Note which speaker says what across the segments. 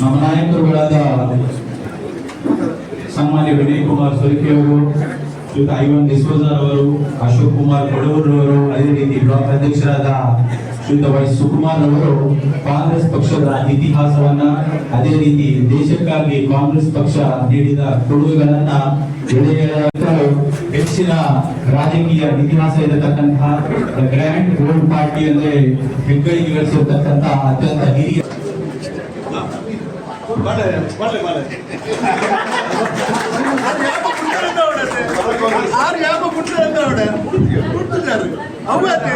Speaker 1: ನಮ್ಮ ನಾಯಕರುಗಳಾದ ಸನ್ಮಾನ್ಯ ವಿನಯ್ ಕುಮಾರ್ ಸೊರಕೆ ಅವರು, ಜೊತೆ ಐವನ್ ಡಿಸೋಜರ್ ಅವರು, ಅಶೋಕ್ ಕುಮಾರ್ ಕೊಡೂರು ಅವರು, ಅದೇ ರೀತಿ ಬ್ಲಾಕ್ ಅಧ್ಯಕ್ಷರಾದ ಶ್ರೀತ ವೈ ಸುಕುಮಾರ್ ಅವರು, ಕಾಂಗ್ರೆಸ್ ಪಕ್ಷದ ಇತಿಹಾಸವನ್ನ, ಅದೇ ರೀತಿ ದೇಶಕ್ಕಾಗಿ ಕಾಂಗ್ರೆಸ್ ಪಕ್ಷ ನೀಡಿದ ಕೊಡುಗೆಗಳನ್ನ ಹೆಚ್ಚಿನ ರಾಜಕೀಯ ಇತಿಹಾಸ ಇರತಕ್ಕಂತಹ ಗ್ರ್ಯಾಂಡ್ ಓಲ್ಡ್ ಪಾರ್ಟಿ ಅಂದ್ರೆ ಹೆಗ್ಗಳಿಕೆ ಗಳಿಸಿರ್ತಕ್ಕಂತಹ ಅತ್ಯಂತ ಹಿರಿಯ
Speaker 2: ಅವತ್ತೆ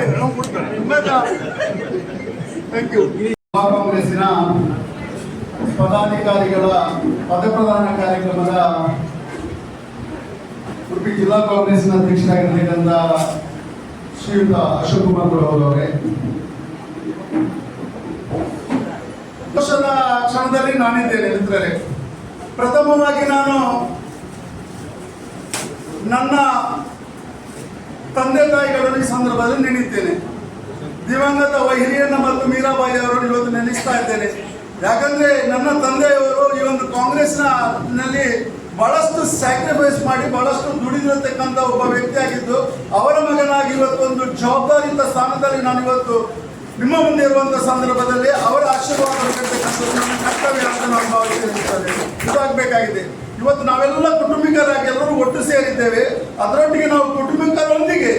Speaker 2: ಥ್ಯಾಂಕ್ ಯು ಕಾಂಗ್ರೆಸ್ಸಿನ ಪದಾಧಿಕಾರಿಗಳ ಪದಪ್ರದಾನ ಕಾರ್ಯಕ್ರಮದ ಉಡುಪಿ ಜಿಲ್ಲಾ ಕಾಂಗ್ರೆಸ್ನ ಅಧ್ಯಕ್ಷರಾಗಿರ್ತಕ್ಕಂಥ ಶ್ರೀಯುತ ಅಶೋಕ್ ಕುಮಾರ್ ಗೌಡ ಅವರೇ ವರ್ಷದ ಕ್ಷಣದಲ್ಲಿ ನಾನಿದ್ದೇನೆ ಮಿತ್ರರೇ. ಪ್ರಥಮವಾಗಿ ನಾನು ನನ್ನ ತಂದೆ ತಾಯಿಗಳನ್ನು ಈ ಸಂದರ್ಭದಲ್ಲಿ ನೆನೆಯುತ್ತೇನೆ. ದಿವಂಗತ ಹಿರಿಯಣ್ಣ ಮತ್ತು ಮೀರಾಬಾಯಿ ಅವರನ್ನು ಇವತ್ತು ನೆನೆಸ್ತಾ ಇದ್ದೇನೆ. ಯಾಕಂದ್ರೆ ನನ್ನ ತಂದೆಯವರು ಈ ಒಂದು ಕಾಂಗ್ರೆಸ್ನಲ್ಲಿ ಬಹಳಷ್ಟು ಸ್ಯಾಕ್ರಿಫೈಸ್ ಮಾಡಿ, ಬಹಳಷ್ಟು ದುಡಿದಿರತಕ್ಕಂಥ ಒಬ್ಬ ವ್ಯಕ್ತಿ ಆಗಿದ್ದು ಅವರ ಮಗನಾಗಿ ಇವತ್ತೊಂದು ಜವಾಬ್ದಾರಿಯುತ ಸ್ಥಾನದಲ್ಲಿ ನಾನು ಇವತ್ತು ನಿಮ್ಮ ಮುಂದೆ ಇರುವಂತಹ ಸಂದರ್ಭದಲ್ಲಿ ಅವರ ಆಶೀರ್ವಾದ ಪಡೆಯತಕ್ಕಂಥದ್ದು ನಮ್ಮ ಕರ್ತವ್ಯ ಅಂತ ನಾವು ಭಾವಿಸಿರುತ್ತೇನೆ ಇದಾಗಬೇಕಾಗಿದೆ. ಇವತ್ತು ನಾವೆಲ್ಲ ಕುಟುಂಬಿಕರಾಗಿ ಎಲ್ಲರೂ ಒಟ್ಟು ಸೇರಿದ್ದೇವೆ. ಅದರೊಟ್ಟಿಗೆ ನಾವು ಕುಟುಂಬಿಕರೊಂದಿಗೆ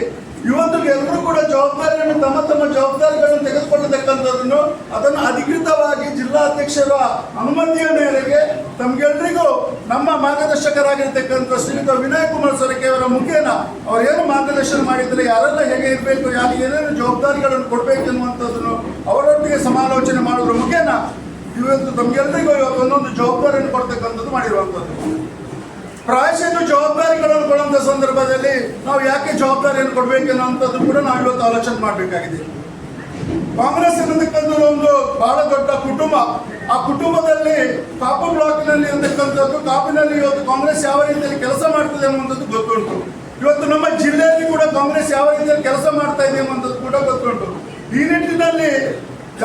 Speaker 2: ಇವತ್ತು ಎಲ್ಲರೂ ಕೂಡ ಜವಾಬ್ದಾರಿಯನ್ನು ತಮ್ಮ ತಮ್ಮ ಜವಾಬ್ದಾರಿಗಳನ್ನು ತೆಗೆದುಕೊಳ್ಳತಕ್ಕಂಥದ್ದನ್ನು ಅದನ್ನು ಅಧಿಕೃತವಾಗಿ ಜಿಲ್ಲಾಧ್ಯಕ್ಷರ ಅನುಮತಿಯ ಮೇರೆಗೆ ತಮಗೆಲ್ಲರಿಗೂ ನಮ್ಮ ಮಾರ್ಗದರ್ಶಕರಾಗಿರ್ತಕ್ಕಂಥ ಶ್ರೀಯುತ ವಿನಯ್ ಕುಮಾರ್ ಸೊರಕೆ ಅವರ ಮುಖೇನ ಅವ್ರು ಏನು ಮಾರ್ಗದರ್ಶನ ಮಾಡಿದರೆ ಯಾರೆಲ್ಲ ಹೇಗೆ ಇರಬೇಕು ಯಾರು ಏನೇನು ಜವಾಬ್ದಾರಿಗಳನ್ನು ಕೊಡಬೇಕು ಎನ್ನುವಂಥದ್ದನ್ನು ಅವರೊಟ್ಟಿಗೆ ಸಮಾಲೋಚನೆ ಮಾಡೋದ್ರ ಮುಖೇನ ಇವತ್ತು ತಮ್ಗೆಲ್ರಿಗೂ ಇವತ್ತು ಒಂದೊಂದು ಜವಾಬ್ದಾರಿಯನ್ನು ಕೊಡ್ತಕ್ಕಂಥದ್ದು ಮಾಡಿರುವಂಥದ್ದು. ಪ್ರಾಯಶಃ ಜವಾಬ್ದಾರಿಗಳನ್ನು ಕೊಡುವಂಥ ಸಂದರ್ಭದಲ್ಲಿ ನಾವು ಯಾಕೆ ಜವಾಬ್ದಾರಿಯನ್ನು ಕೊಡಬೇಕು ಅನ್ನೋಂಥದ್ದು ಕೂಡ ನಾವು ಇವತ್ತು ಆಲೋಚನೆ ಮಾಡಬೇಕಾಗಿದೆ. ಕಾಂಗ್ರೆಸ್ ಇರತಕ್ಕಂಥದ್ದು ಒಂದು ಬಹಳ ದೊಡ್ಡ ಕುಟುಂಬ, ಆ ಕುಟುಂಬದಲ್ಲಿ ಕಾಪು ಬ್ಲಾಕ್ನಲ್ಲಿ ಇರತಕ್ಕಂಥದ್ದು, ಕಾಪಿನಲ್ಲಿ ಇವತ್ತು ಕಾಂಗ್ರೆಸ್ ಯಾವ ರೀತಿಯಲ್ಲಿ ಕೆಲಸ ಮಾಡ್ತದೆ ಅನ್ನುವಂಥದ್ದು ಗೊತ್ತುಂಟು. ಇವತ್ತು ನಮ್ಮ ಜಿಲ್ಲೆಯಲ್ಲಿ ಕೂಡ ಕಾಂಗ್ರೆಸ್ ಯಾವ ರೀತಿಯಲ್ಲಿ ಕೆಲಸ ಮಾಡ್ತಾ ಇದೆ ಅನ್ನುವಂಥದ್ದು ಕೂಡ ಗೊತ್ತುಂಟು. ಈ ನಿಟ್ಟಿನಲ್ಲಿ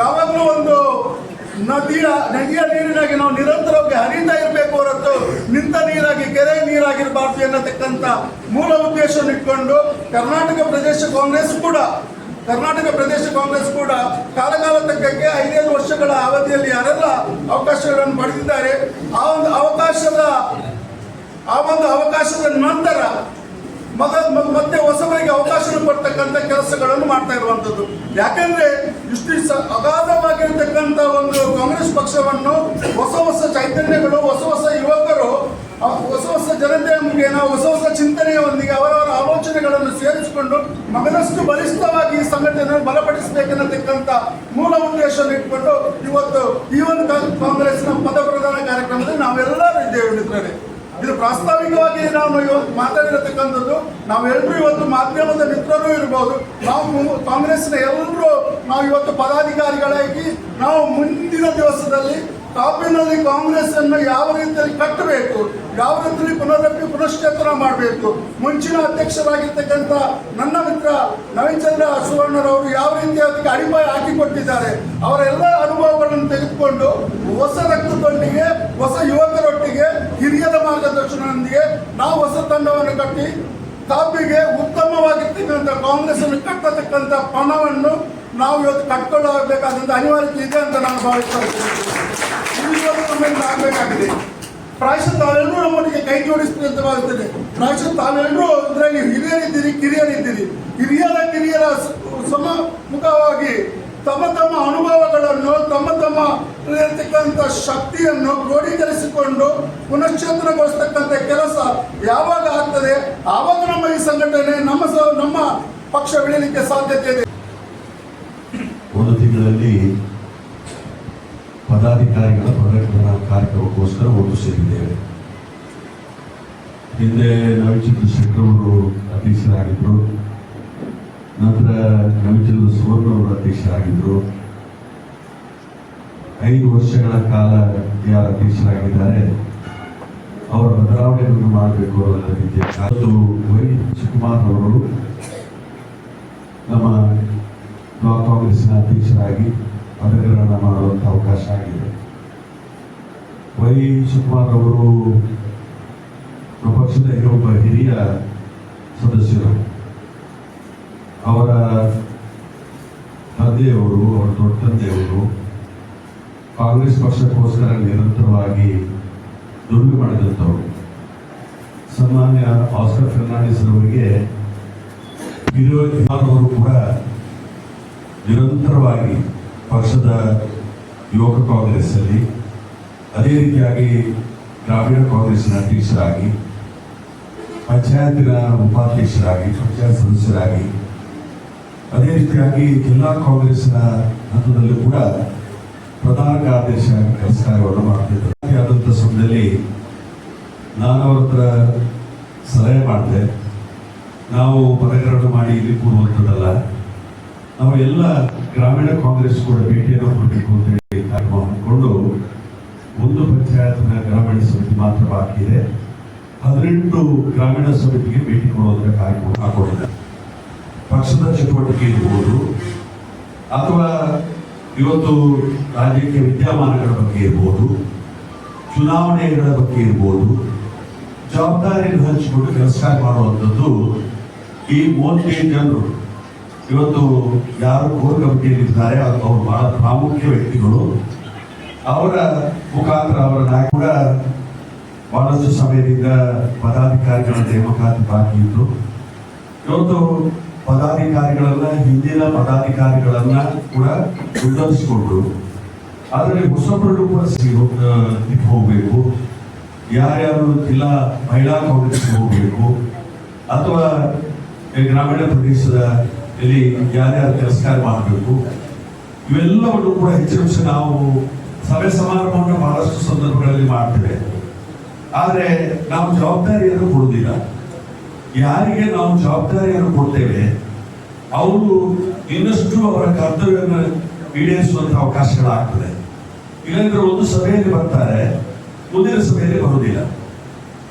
Speaker 2: ಯಾವಾಗಲೂ ಒಂದು ನದಿಯ ನದಿಯ ನೀರಿನಾಗಿ ನಾವು ನಿರಂತರವಾಗಿ ಹರಿತಾ ಇರಬೇಕು ಹೊರತು ನಿಂತ ನೀರಾಗಿ ಕೆರೆ ನೀರಾಗಿರಬಾರ್ದು ಎನ್ನತಕ್ಕಂಥ ಮೂಲ ಉದ್ದೇಶವನ್ನು ಇಟ್ಕೊಂಡು ಕರ್ನಾಟಕ ಪ್ರದೇಶ ಕಾಂಗ್ರೆಸ್ ಕೂಡ, ಕರ್ನಾಟಕ ಪ್ರದೇಶ ಕಾಂಗ್ರೆಸ್ ಕೂಡ ಕಾಲಕಾಲ ತಕ್ಕಕ್ಕೆ ಐದೈದು ವರ್ಷಗಳ ಅವಧಿಯಲ್ಲಿ ಯಾರೆಲ್ಲ ಅವಕಾಶಗಳನ್ನು ಪಡೆದಿದ್ದಾರೆ. ಆ ಒಂದು ಅವಕಾಶದ, ಆ ಒಂದು ಅವಕಾಶದ ನಂತರ ಮಗ ಮತ್ತೆ ಹೊಸಬರಿಗೆ ಅವಕಾಶ ಕೊಡ್ತಕ್ಕಂಥ ಕೆಲಸಗಳನ್ನು ಮಾಡ್ತಾ ಇರುವಂಥದ್ದು. ಯಾಕಂದ್ರೆ ಇಷ್ಟು ಅಗಾಧವಾಗಿರ್ತಕ್ಕಂಥ ಒಂದು ಕಾಂಗ್ರೆಸ್ ಪಕ್ಷವನ್ನು ಹೊಸ ಹೊಸ ಚೈತನ್ಯಗಳು, ಹೊಸ ಹೊಸ ಯುವಕರು ಹೊಸ ಹೊಸ ಜನತೆಯ ನಾವು ಹೊಸ ಹೊಸ ಚಿಂತನೆಯೊಂದಿಗೆ ಅವರವರ ಆಲೋಚನೆಗಳನ್ನು ಸೇರಿಸಿಕೊಂಡು ಮಗನಷ್ಟು ಬಲಿಷ್ಠವಾಗಿ ಈ ಸಂಘಟನೆಯನ್ನು ಬಲಪಡಿಸಬೇಕೆನ್ನತಕ್ಕಂಥ ಮೂಲ ಉದ್ದೇಶವನ್ನು ಇಟ್ಕೊಂಡು ಇವತ್ತು ಈ ಒಂದು ಕಾಂಗ್ರೆಸ್ನ ಪದ ಪದಪ್ರದಾನ ಕಾರ್ಯಕ್ರಮದಲ್ಲಿ ನಾವೆಲ್ಲರೂ ಇದ್ದೇವೆ ಮಿತ್ರರೇ. ಇದು ಪ್ರಾಸ್ತಾವಿಕವಾಗಿ ನಾವು ಇವತ್ತು ಮಾತಾಡಿರತಕ್ಕಂಥದ್ದು ನಾವೆಲ್ಲರೂ ಇವತ್ತು ಮಾಧ್ಯಮದ ಮಿತ್ರರು ಇರಬಹುದು ನಾವು ಕಾಂಗ್ರೆಸ್ನ ಎಲ್ಲರೂ ನಾವು ಇವತ್ತು ಪದಾಧಿಕಾರಿಗಳಾಗಿ ನಾವು ಮುಂದಿನ ದಿವಸದಲ್ಲಿ ಕಾಪಿನಲ್ಲಿ ಕಾಂಗ್ರೆಸ್ ಅನ್ನು ಯಾವ ರೀತಿಯಲ್ಲಿ ಕಟ್ಟಬೇಕು, ಯಾವ ರೀತಿಯಲ್ಲಿ ಪುನರ್ಪಿ ಪುನಶ್ಚೇತನ ಮಾಡಬೇಕು, ಮುಂಚಿನ ಅಧ್ಯಕ್ಷರಾಗಿರ್ತಕ್ಕಂಥ ನನ್ನ ಮಿತ್ರ ನವೀನ್ ಚಂದ್ರ ಸುವರ್ಣರವರು ಯಾವ ರೀತಿ ಅದಕ್ಕೆ ಅಡಿಪಾಯ ಹಾಕಿಕೊಟ್ಟಿದ್ದಾರೆ, ಅವರೆಲ್ಲ ಅನುಭವಗಳನ್ನು ತೆಗೆದುಕೊಂಡು ಹೊಸ ರಕ್ತದೊಂದಿಗೆ ಹೊಸ ಹಿರಿಯರ ಮಾರ್ಗದರ್ಶನದೊಂದಿಗೆ ನಾವು ಹೊಸ ತಂಡವನ್ನು ಕಟ್ಟಿ ಕಾಪಿಗೆ ಉತ್ತಮವಾಗಿರ್ತಕ್ಕಂಥ ಕಾಂಗ್ರೆಸ್ ಅನ್ನು ಕಟ್ಟತಕ್ಕಂಥ ಪಣವನ್ನು ನಾವು ಇವತ್ತು ಕಟ್ಕೊಳ್ಳಬೇಕಾದಂಥ ಅನಿವಾರ್ಯತೆ ಇದೆ ಅಂತ ನಾನು ಭಾವಿಸ್ತಾ ಇದ್ದೇನೆ. ಆಗಬೇಕಾಗಿದೆ. ಪ್ರಾಯಶಃ ತಾವೆಲ್ಲರೂ ನಮ್ಮೊಟ್ಟಿಗೆ ಕೈ ಜೋಡಿಸ್ತೀನಿ ಅಂತ ಭಾವಿಸ್ತೇನೆ. ಪ್ರಾಯಶಃ ತಾವೆಲ್ಲರೂ ಇದರಲ್ಲಿ ಹಿರಿಯರಿದ್ದೀರಿ, ಕಿರಿಯರಿದ್ದೀರಿ. ಹಿರಿಯರ ಕಿರಿಯರ ಸಮಮುಖವಾಗಿ ತಮ್ಮ ತಮ್ಮ ಅನುಭವಗಳನ್ನು, ತಮ್ಮ ತಮ್ಮ ಇರತಕ್ಕಂಥ ಶಕ್ತಿಯನ್ನು ಕ್ರೋಢೀಕರಿಸಿಕೊಂಡು ಪುನಶ್ಚೇತನಗೊಳಿಸ್ತಕ್ಕಂಥ ಕೆಲಸ ಯಾವಾಗ ಆಗ್ತದೆ, ಆವಾಗ ನಮ್ಮ ಈ ಸಂಘಟನೆ ನಮ್ಮ ನಮ್ಮ ಪಕ್ಷ ಬೆಳೀಲಿಕ್ಕೆ ಸಾಧ್ಯತೆ ಇದೆ.
Speaker 3: ಒಂದು ತಿಂಗಳಲ್ಲಿ ಪದಾಧಿಕಾರಿಗಳ ಪ್ರಕಟಣಾ ಕಾರ್ಯಕ್ರಮಕ್ಕೋಸ್ಕರ ಒಟ್ಟು ಸೇರಿದ್ದೇವೆ. ಹಿಂದೆ ಶೆಟ್ಟರ್ ಅವರು ಅಧ್ಯಕ್ಷರಾಗಿದ್ದರು. ನಂತರ ನವಿಜಲ್ ಸುವರ್ಣ ಅವರು ಅಧ್ಯಕ್ಷರಾಗಿದ್ದರು ಐದು ವರ್ಷಗಳ ಕಾಲ ಯಾರು ಅಧ್ಯಕ್ಷರಾಗಿದ್ದಾರೆ. ಅವರ ಬದಲಾವಣೆಗಳನ್ನು ಮಾಡಬೇಕು ಅನ್ನೋ ರೀತಿಯ ವೈ ಶಿವಕುಮಾರ್ ಅವರು ನಮ್ಮ ಬ್ಲಾಕ್ ಕಾಂಗ್ರೆಸ್ನ ಅಧ್ಯಕ್ಷರಾಗಿ ಪದಗ್ರಹಣ ಮಾಡುವಂಥ ಅವಕಾಶ ಆಗಿದೆ. ವೈ ಶಿವಕುಮಾರ್ ಅವರು ಪಕ್ಷದ ಒಬ್ಬ ಹಿರಿಯ ಸದಸ್ಯರು. ಅವರ ತಂದೆಯವರು, ಅವರ ದೊಡ್ಡ ತಂದೆಯವರು ಕಾಂಗ್ರೆಸ್ ಪಕ್ಷಕ್ಕೋಸ್ಕರ ನಿರಂತರವಾಗಿ ದುಡ್ಡು ಮಾಡಿದಂಥವರು. ಸನ್ಮಾನ್ಯ ಆಸ್ಕರ್ ಫರ್ನಾಂಡಿಸ್ ಅವರಿಗೆ ಅವರು ಕೂಡ ನಿರಂತರವಾಗಿ ಪಕ್ಷದ ಯುವಕ ಕಾಂಗ್ರೆಸ್ಸಲ್ಲಿ, ಅದೇ ರೀತಿಯಾಗಿ ಗ್ರಾಮೀಣ ಕಾಂಗ್ರೆಸ್ನ ಅಧ್ಯಕ್ಷರಾಗಿ ಪಂಚಾಯತಿನ ಉಪಾಧ್ಯಕ್ಷರಾಗಿ, ಪಂಚಾಯತ್ ಸದಸ್ಯರಾಗಿ ಅದೇ ರೀತಿಯಾಗಿ ಜಿಲ್ಲಾ ಕಾಂಗ್ರೆಸ್ನ ಹಂತದಲ್ಲೂ ಕೂಡ ಪ್ರಧಾನ ಕಾರ್ಯದರ್ಶಿ ಕೆಲಸ ಕಾರ್ಯವನ್ನು ಮಾಡ್ತಿದ್ದರು. ಆದಂಥ ಸಮಯದಲ್ಲಿ ನಾನು ಅವ್ರ ಹತ್ರ ಸಲಹೆ ಮಾಡಿದೆ. ನಾವು ಪದಗ್ರಹಣ ಮಾಡಿ ಇಲ್ಲಿ ಕೂರುವಂಥದ್ದಲ್ಲ. ನಾವು ಎಲ್ಲ ಗ್ರಾಮೀಣ ಕಾಂಗ್ರೆಸ್ ಕೂಡ ಭೇಟಿಯನ್ನು ಕೊಡಬೇಕು ಅಂತ ಹೇಳಿ ಕಾರ್ಯಕ್ರಮ ಹಮ್ಮಿಕೊಂಡು ಒಂದು ಪಂಚಾಯತ್ನ ಗ್ರಾಮೀಣ ಸಮಿತಿ ಮಾತ್ರ ಬಾಕಿ ಇದೆ. ಹದಿನೆಂಟು ಗ್ರಾಮೀಣ ಸಮಿತಿಗೆ ಭೇಟಿ ಕೊಡುವುದರ ಕಾರ್ಯಕ್ರಮ ಹಾಕೊಂಡಿದೆ ಪಕ್ಷದ ಚಟುವಟಿಕೆ ಇರ್ಬೋದು ಅಥವಾ ಇವತ್ತು ರಾಜಕೀಯ ವಿದ್ಯಮಾನಗಳ ಬಗ್ಗೆ ಇರ್ಬೋದು, ಚುನಾವಣೆಗಳ ಬಗ್ಗೆ ಇರ್ಬೋದು ಜವಾಬ್ದಾರಿಯನ್ನು ಹಂಚಿಕೊಂಡು ಕೆಲಸ ಮಾಡುವಂಥದ್ದು ಈ ಮೂವತ್ತೈದು ಜನರು. ಇವತ್ತು ಯಾರು ಕೋರ್ ಕಮಿಟಿಯಲ್ಲಿದ್ದಾರೆ ಅವರು ಬಹಳ ಪ್ರಾಮುಖ್ಯ ವ್ಯಕ್ತಿಗಳು. ಅವರ ಮುಖಾಂತರ ಅವರ ನಾಯಕ ಕೂಡ ಬಹಳಷ್ಟು ಸಮಯದಿಂದ ಪದಾಧಿಕಾರಿಗಳ ನೇಮಕಾತಿ ಬಾಕಿ ಇತ್ತು. ಇವತ್ತು ಪದಾಧಿಕಾರಿಗಳನ್ನ, ಹಿಂದಿನ ಪದಾಧಿಕಾರಿಗಳನ್ನ ಕೂಡ ಉದ್ಧರಿಸಿಕೊಂಡು ಆದರೆ ಹೊಸಬರು ಕೂಡ ಸಿಗಿ ಹೋಗಬೇಕು. ಯಾರ್ಯಾರು ಜಿಲ್ಲಾ ಮಹಿಳಾ ಕಾಂಗ್ರೆಸ್ಗೆ ಹೋಗಬೇಕು, ಅಥವಾ ಗ್ರಾಮೀಣ ಪ್ರದೇಶದ ಇಲ್ಲಿ ಯಾರ್ಯಾರು ತಿರಸ್ಕಾರ ಮಾಡಬೇಕು, ಇವೆಲ್ಲವನ್ನು ಕೂಡ ಹೆಚ್ಚಿನ ನಾವು ಸಭೆ ಸಮಾರಂಭವನ್ನು ಬಹಳಷ್ಟು ಸಂದರ್ಭಗಳಲ್ಲಿ ಮಾಡ್ತೇವೆ. ಆದರೆ ನಾವು ಜವಾಬ್ದಾರಿಯನ್ನು ಕೊಡುವುದಿಲ್ಲ. ಯಾರಿಗೆ ನಾವು ಜವಾಬ್ದಾರಿಯನ್ನು ಕೊಡ್ತೇವೆ, ಅವರು ಇನ್ನಷ್ಟು ಅವರ ಕರ್ತವ್ಯವನ್ನು ಈಡೇರಿಸುವಂತ ಅವಕಾಶಗಳಾಗ್ತದೆ. ಇಲ್ಲಾಂದ್ರೆ ಒಂದು ಸಭೆಯಲ್ಲಿ ಬರ್ತಾರೆ, ಮುಂದಿನ ಸಭೆಯಲ್ಲಿ ಬರುವುದಿಲ್ಲ.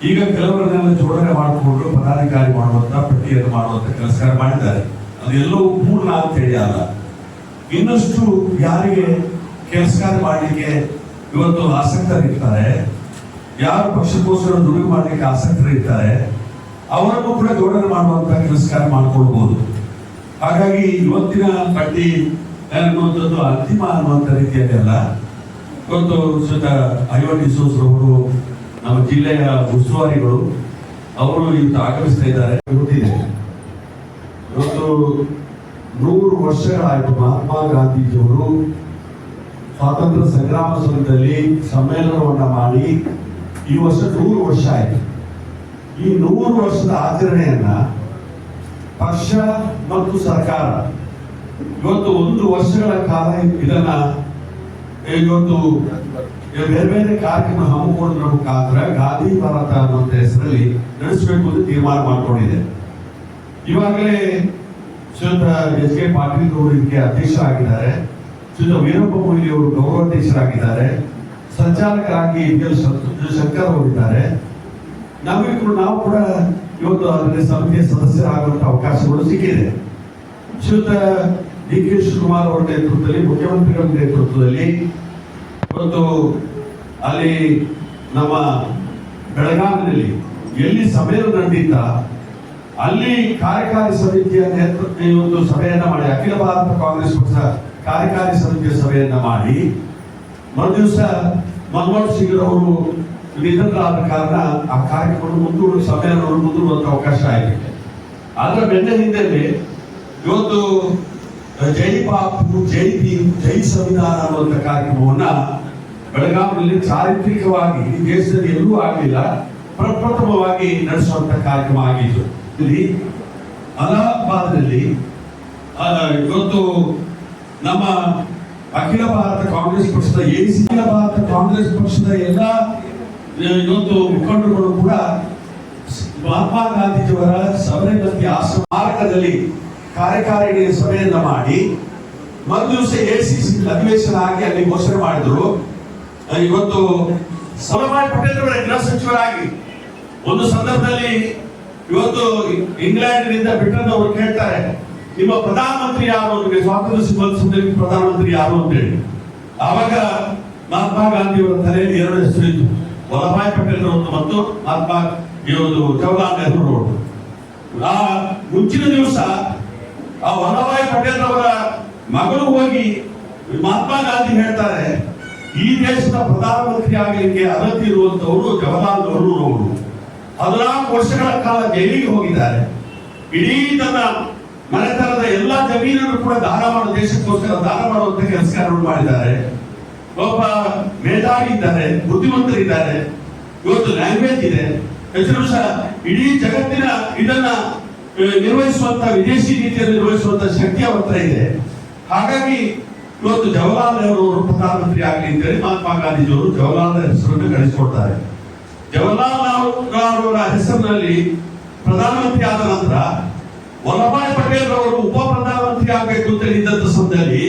Speaker 3: ಈಗ ಕೆಲವರನ್ನೆಲ್ಲ ಜೋಡಣೆ ಮಾಡಿಕೊಂಡು ಪದಾಧಿಕಾರಿ ಮಾಡುವಂತ, ಪಟ್ಟಿಯನ್ನು ಮಾಡುವಂತ ಕೆಲಸ ಮಾಡಿದ್ದಾರೆ. ಅದೆಲ್ಲವೂ ಪೂರ್ಣ ಅಂತ ಹೇಳಿ ಅಲ್ಲ. ಇನ್ನಷ್ಟು ಯಾರಿಗೆ ಕೆಲಸ ಮಾಡಲಿಕ್ಕೆ ಇವತ್ತು ಆಸಕ್ತರಿರ್ತಾರೆ, ಯಾರು ಪಕ್ಷಕ್ಕೋಸ್ಕರ ದುಡಿಮೆ ಮಾಡಲಿಕ್ಕೆ ಆಸಕ್ತರಿರ್ತಾರೆ ಅವರನ್ನು ಕೂಡ ಗೌರವ ಮಾಡುವಂತ ಕೆಲಸ ಕಾರ್ಯ ಮಾಡ್ಕೊಳ್ಬಹುದು ಹಾಗಾಗಿ ಇವತ್ತಿನ ಪಟ್ಟಿ ಅನ್ನುವಂಥದ್ದು ಅಂತಿಮ ಅನ್ನುವಂಥ ರೀತಿಯಲ್ಲಿ ಅಲ್ಲ. ಇವತ್ತು ಸ್ವತಃ ಐವಟಿ ಸೋಸರವರು ನಮ್ಮ ಜಿಲ್ಲೆಯ ಉಸ್ತುವಾರಿಗಳು ಅವರು ಇವತ್ತು ಆಗಮಿಸ್ತಾ ಇದ್ದಾರೆ. ಗೊತ್ತಿದೆ ಇವತ್ತು ನೂರು ವರ್ಷಗಳಾಯಿತು ಮಹಾತ್ಮ ಗಾಂಧೀಜಿಯವರು ಸ್ವಾತಂತ್ರ್ಯ ಸಂಗ್ರಾಮ ಸಮಯದಲ್ಲಿ ಸಮ್ಮೇಳನವನ್ನು ಮಾಡಿ ಈ ವರ್ಷ ನೂರು ವರ್ಷ ಆಯಿತು. ಈ ನೂರು ವರ್ಷದ ಆಚರಣೆಯನ್ನ ಪಕ್ಷ ಮತ್ತು ಸರ್ಕಾರ ಇವತ್ತು ಒಂದು ವರ್ಷಗಳ ಕಾಲ ಇದನ್ನ ಇವತ್ತು ಬೇರೆ ಬೇರೆ ಕಾರ್ಯಕ್ರಮ ಮುಖಾಂತರ ಗಾಂಧಿ ಭಾರತ ಅನ್ನುವಂಥ ಹೆಸರಲ್ಲಿ ನಡೆಸಬೇಕು ಅಂತ ತೀರ್ಮಾನ ಮಾಡಿಕೊಂಡಿದೆ. ಇವಾಗಲೇ ಶ್ರೀಯುತ ಎಸ್ ಕೆ ಪಾಟೀಲ್ ಅವರು ಇದಕ್ಕೆ ಅಧ್ಯಕ್ಷರಾಗಿದ್ದಾರೆ. ಶ್ರೀಯುತ ವೀರಪ್ಪ ಮೊಯ್ಲಿ ಅವರು ಗೌರವಾಧ್ಯಕ್ಷರಾಗಿದ್ದಾರೆ. ಸಂಚಾಲಕರಾಗಿ ಶಂಕರ್ ಅವರಿದ್ದಾರೆ. ನಮಗೆ ಕೂಡ ನಾವು ಕೂಡ ಇವತ್ತು ಅದರ ಸಮಿತಿಯ ಸದಸ್ಯರಾಗುವಂಥ ಅವಕಾಶಗಳು ಸಿಕ್ಕಿದೆ. ಶ್ರೀಯುತ ಡಿ ಕೆ ಶಿವಕುಮಾರ್ ಅವರ ನೇತೃತ್ವದಲ್ಲಿ, ಮುಖ್ಯಮಂತ್ರಿಗಳ ನೇತೃತ್ವದಲ್ಲಿ, ಇವತ್ತು ಅಲ್ಲಿ ನಮ್ಮ ಬೆಳಗಾವಿನಲ್ಲಿ ಎಲ್ಲಿ ಸಭೆಯನ್ನು ನಡೆದಿದ್ದ ಅಲ್ಲಿ ಕಾರ್ಯಕಾರಿ ಸಮಿತಿಯ ನೇತೃತ್ವ ಒಂದು ಸಭೆಯನ್ನ ಮಾಡಿ, ಅಖಿಲ ಭಾರತ ಕಾಂಗ್ರೆಸ್ ಪಕ್ಷ ಕಾರ್ಯಕಾರಿ ಸಮಿತಿಯ ಸಭೆಯನ್ನ ಮಾಡಿ, ಮರುದಿವಸ ಮನಮೋಹನ್ ಸಿಂಗ್ ನಿಧನರಾದ ಕಾರಣ ಆ ಕಾರ್ಯಕ್ರಮ ಮುಂದೂಡುವ ಸಮಯ ಮುಂದೂಡುವಂತ ಅವಕಾಶ ಆಗಿದೆ ಅದರ ಬೆನ್ನ ಹಿಂದೆ ಇವತ್ತು ಜೈ ಬಾಪು ಜೈ ಭೀಮ್ ಜೈ ಸಂವಿಧಾನ ಅನ್ನುವಂಥ ಕಾರ್ಯಕ್ರಮವನ್ನ ಬೆಳಗಾವಿಯಲ್ಲಿ ಚಾರಿತ್ರಿಕವಾಗಿ ದೇಶದಲ್ಲಿ ಎಲ್ಲೂ ಆಗಲಿಲ್ಲ, ಪ್ರಪ್ರಥಮವಾಗಿ ನಡೆಸುವಂತ ಕಾರ್ಯಕ್ರಮ ಆಗಿತ್ತು. ಇಲ್ಲಿ ಅಲಹಾಬಾದ್ನಲ್ಲಿ ಇವತ್ತು ನಮ್ಮ ಅಖಿಲ ಭಾರತ ಕಾಂಗ್ರೆಸ್ ಪಕ್ಷದ ಎಸಿ ಅಖಿಲ ಭಾರತ ಕಾಂಗ್ರೆಸ್ ಪಕ್ಷದ ಎಲ್ಲ ಇವತ್ತು ಮುಖಂಡರುಗಳು ಕೂಡ ಮಹಾತ್ಮ ಗಾಂಧೀಜಿಯವರ ಸಬರಮತಿ ಆಶ್ರಮ ಸ್ಮಾರಕದಲ್ಲಿ ಕಾರ್ಯಕಾರಿಣಿ ಸಭೆಯನ್ನ ಮಾಡಿ ಒಂದು ದಿವಸ ಎ ಸಿ ಸಿ ಅಧಿವೇಶನ ಆಗಿ ಅಲ್ಲಿ ಘೋಷಣೆ ಮಾಡಿದ್ರು. ಇವತ್ತು ಸಲಮಾನ್ ಪಟೇಲ್ ಅವರ ಗೃಹ ಸಚಿವರಾಗಿ ಒಂದು ಸಂದರ್ಭದಲ್ಲಿ ಇವತ್ತು ಇಂಗ್ಲೆಂಡ್ನಿಂದ ಬ್ರಿಟನ್ ಅವರು ಕೇಳ್ತಾರೆ, ನಿಮ್ಮ ಪ್ರಧಾನಮಂತ್ರಿ ಯಾರು? ನಿಮಗೆ ಸ್ವಾತಂತ್ರ್ಯ ಸಂದರ್ಭದಲ್ಲಿ ಪ್ರಧಾನಮಂತ್ರಿ ಯಾರು ಅಂತ ಹೇಳಿ ಆವಾಗ ಮಹಾತ್ಮ ಗಾಂಧಿಯವರ ತಲೆಯಲ್ಲಿ ಎರಡು ಹೆಸರು ಇತ್ತು ವಲ್ಲಭಾಯ್ ಪಟೇಲ್ ಒಂದು ಮತ್ತು ಮಹಾತ್ಮ ಇವರು ಜವಾಹರ್ಲಾಲ್ ನೆಹರು ರೋಡ್ ಆ ಮುಂಚಿನ ದಿವಸ ಆ ವಲ್ಲಭಾಯ್ ಪಟೇಲ್ ಅವರ ಮಗಳು ಹೋಗಿ ಮಹಾತ್ಮ ಗಾಂಧಿ ಹೇಳ್ತಾರೆ, ಈ ದೇಶದ ಪ್ರಧಾನಮಂತ್ರಿ ಆಗಲಿಕ್ಕೆ ಅರ್ಹತೆ ಇರುವಂತವರು ಜವಾಹರ್ಲಾಲ್ ನೆಹರು ಅವರು. ಹದಿನಾಲ್ಕು ವರ್ಷಗಳ ಕಾಲ ಜೈಲಿಗೆ ಹೋಗಿದ್ದಾರೆ. ಇಡೀ ತನ್ನ ಮನೆತನದ ಎಲ್ಲಾ ಜಮೀನನ್ನು ಕೂಡ ದಾನ ಮಾಡುವ ದೇಶಕ್ಕೋಸ್ಕರ ದಾನ ಮಾಡುವಂತ ಕೆಲಸ ಮಾಡಿದ್ದಾರೆ. ಒಬ್ಬ ಮೇಧಾವಿ ಇದ್ದಾರೆ ಬುದ್ಧಿವಂತರಿದ್ದಾರೆ, ಇವತ್ತು ಲ್ಯಾಂಗ್ವೇಜ್ ಇದೆ. ಹೆಚ್ಚು ಸಹ ಇಡೀ ಜಗತ್ತಿನ ಇದನ್ನ ನಿರ್ವಹಿಸುವಂತ ವಿದೇಶಿ ನೀತಿಯನ್ನು ನಿರ್ವಹಿಸುವಂತ ಶಕ್ತಿ ಅವರ ಇದೆ. ಹಾಗಾಗಿ ಇವತ್ತು ಜವಾಹರ್ಲಾಲ್ ನೆಹರು ಅವರು ಪ್ರಧಾನಮಂತ್ರಿ ಆಗಲಿ ಅಂತೇಳಿ ಮಹಾತ್ಮ ಗಾಂಧೀಜಿಯವರು ಜವಾಹರ್ಲಾಲ್ ನೆಹರು ಹೆಸರನ್ನು ಕಳಿಸಿಕೊಡ್ತಾರೆ ಜವಾಹರ್ಲಾಲ್ ನೆಹರು ಅವರ ಹೆಸರಿನಲ್ಲಿ ಪ್ರಧಾನಮಂತ್ರಿ ಆದ ನಂತರ ವಲ್ಲಭಾಯ್ ಪಟೇಲ್ ಅವರು ಉಪ ಪ್ರಧಾನಮಂತ್ರಿ ಆಗಬೇಕು ಅಂತ ಇದ್ದಂತ ಸಮಯದಲ್ಲಿ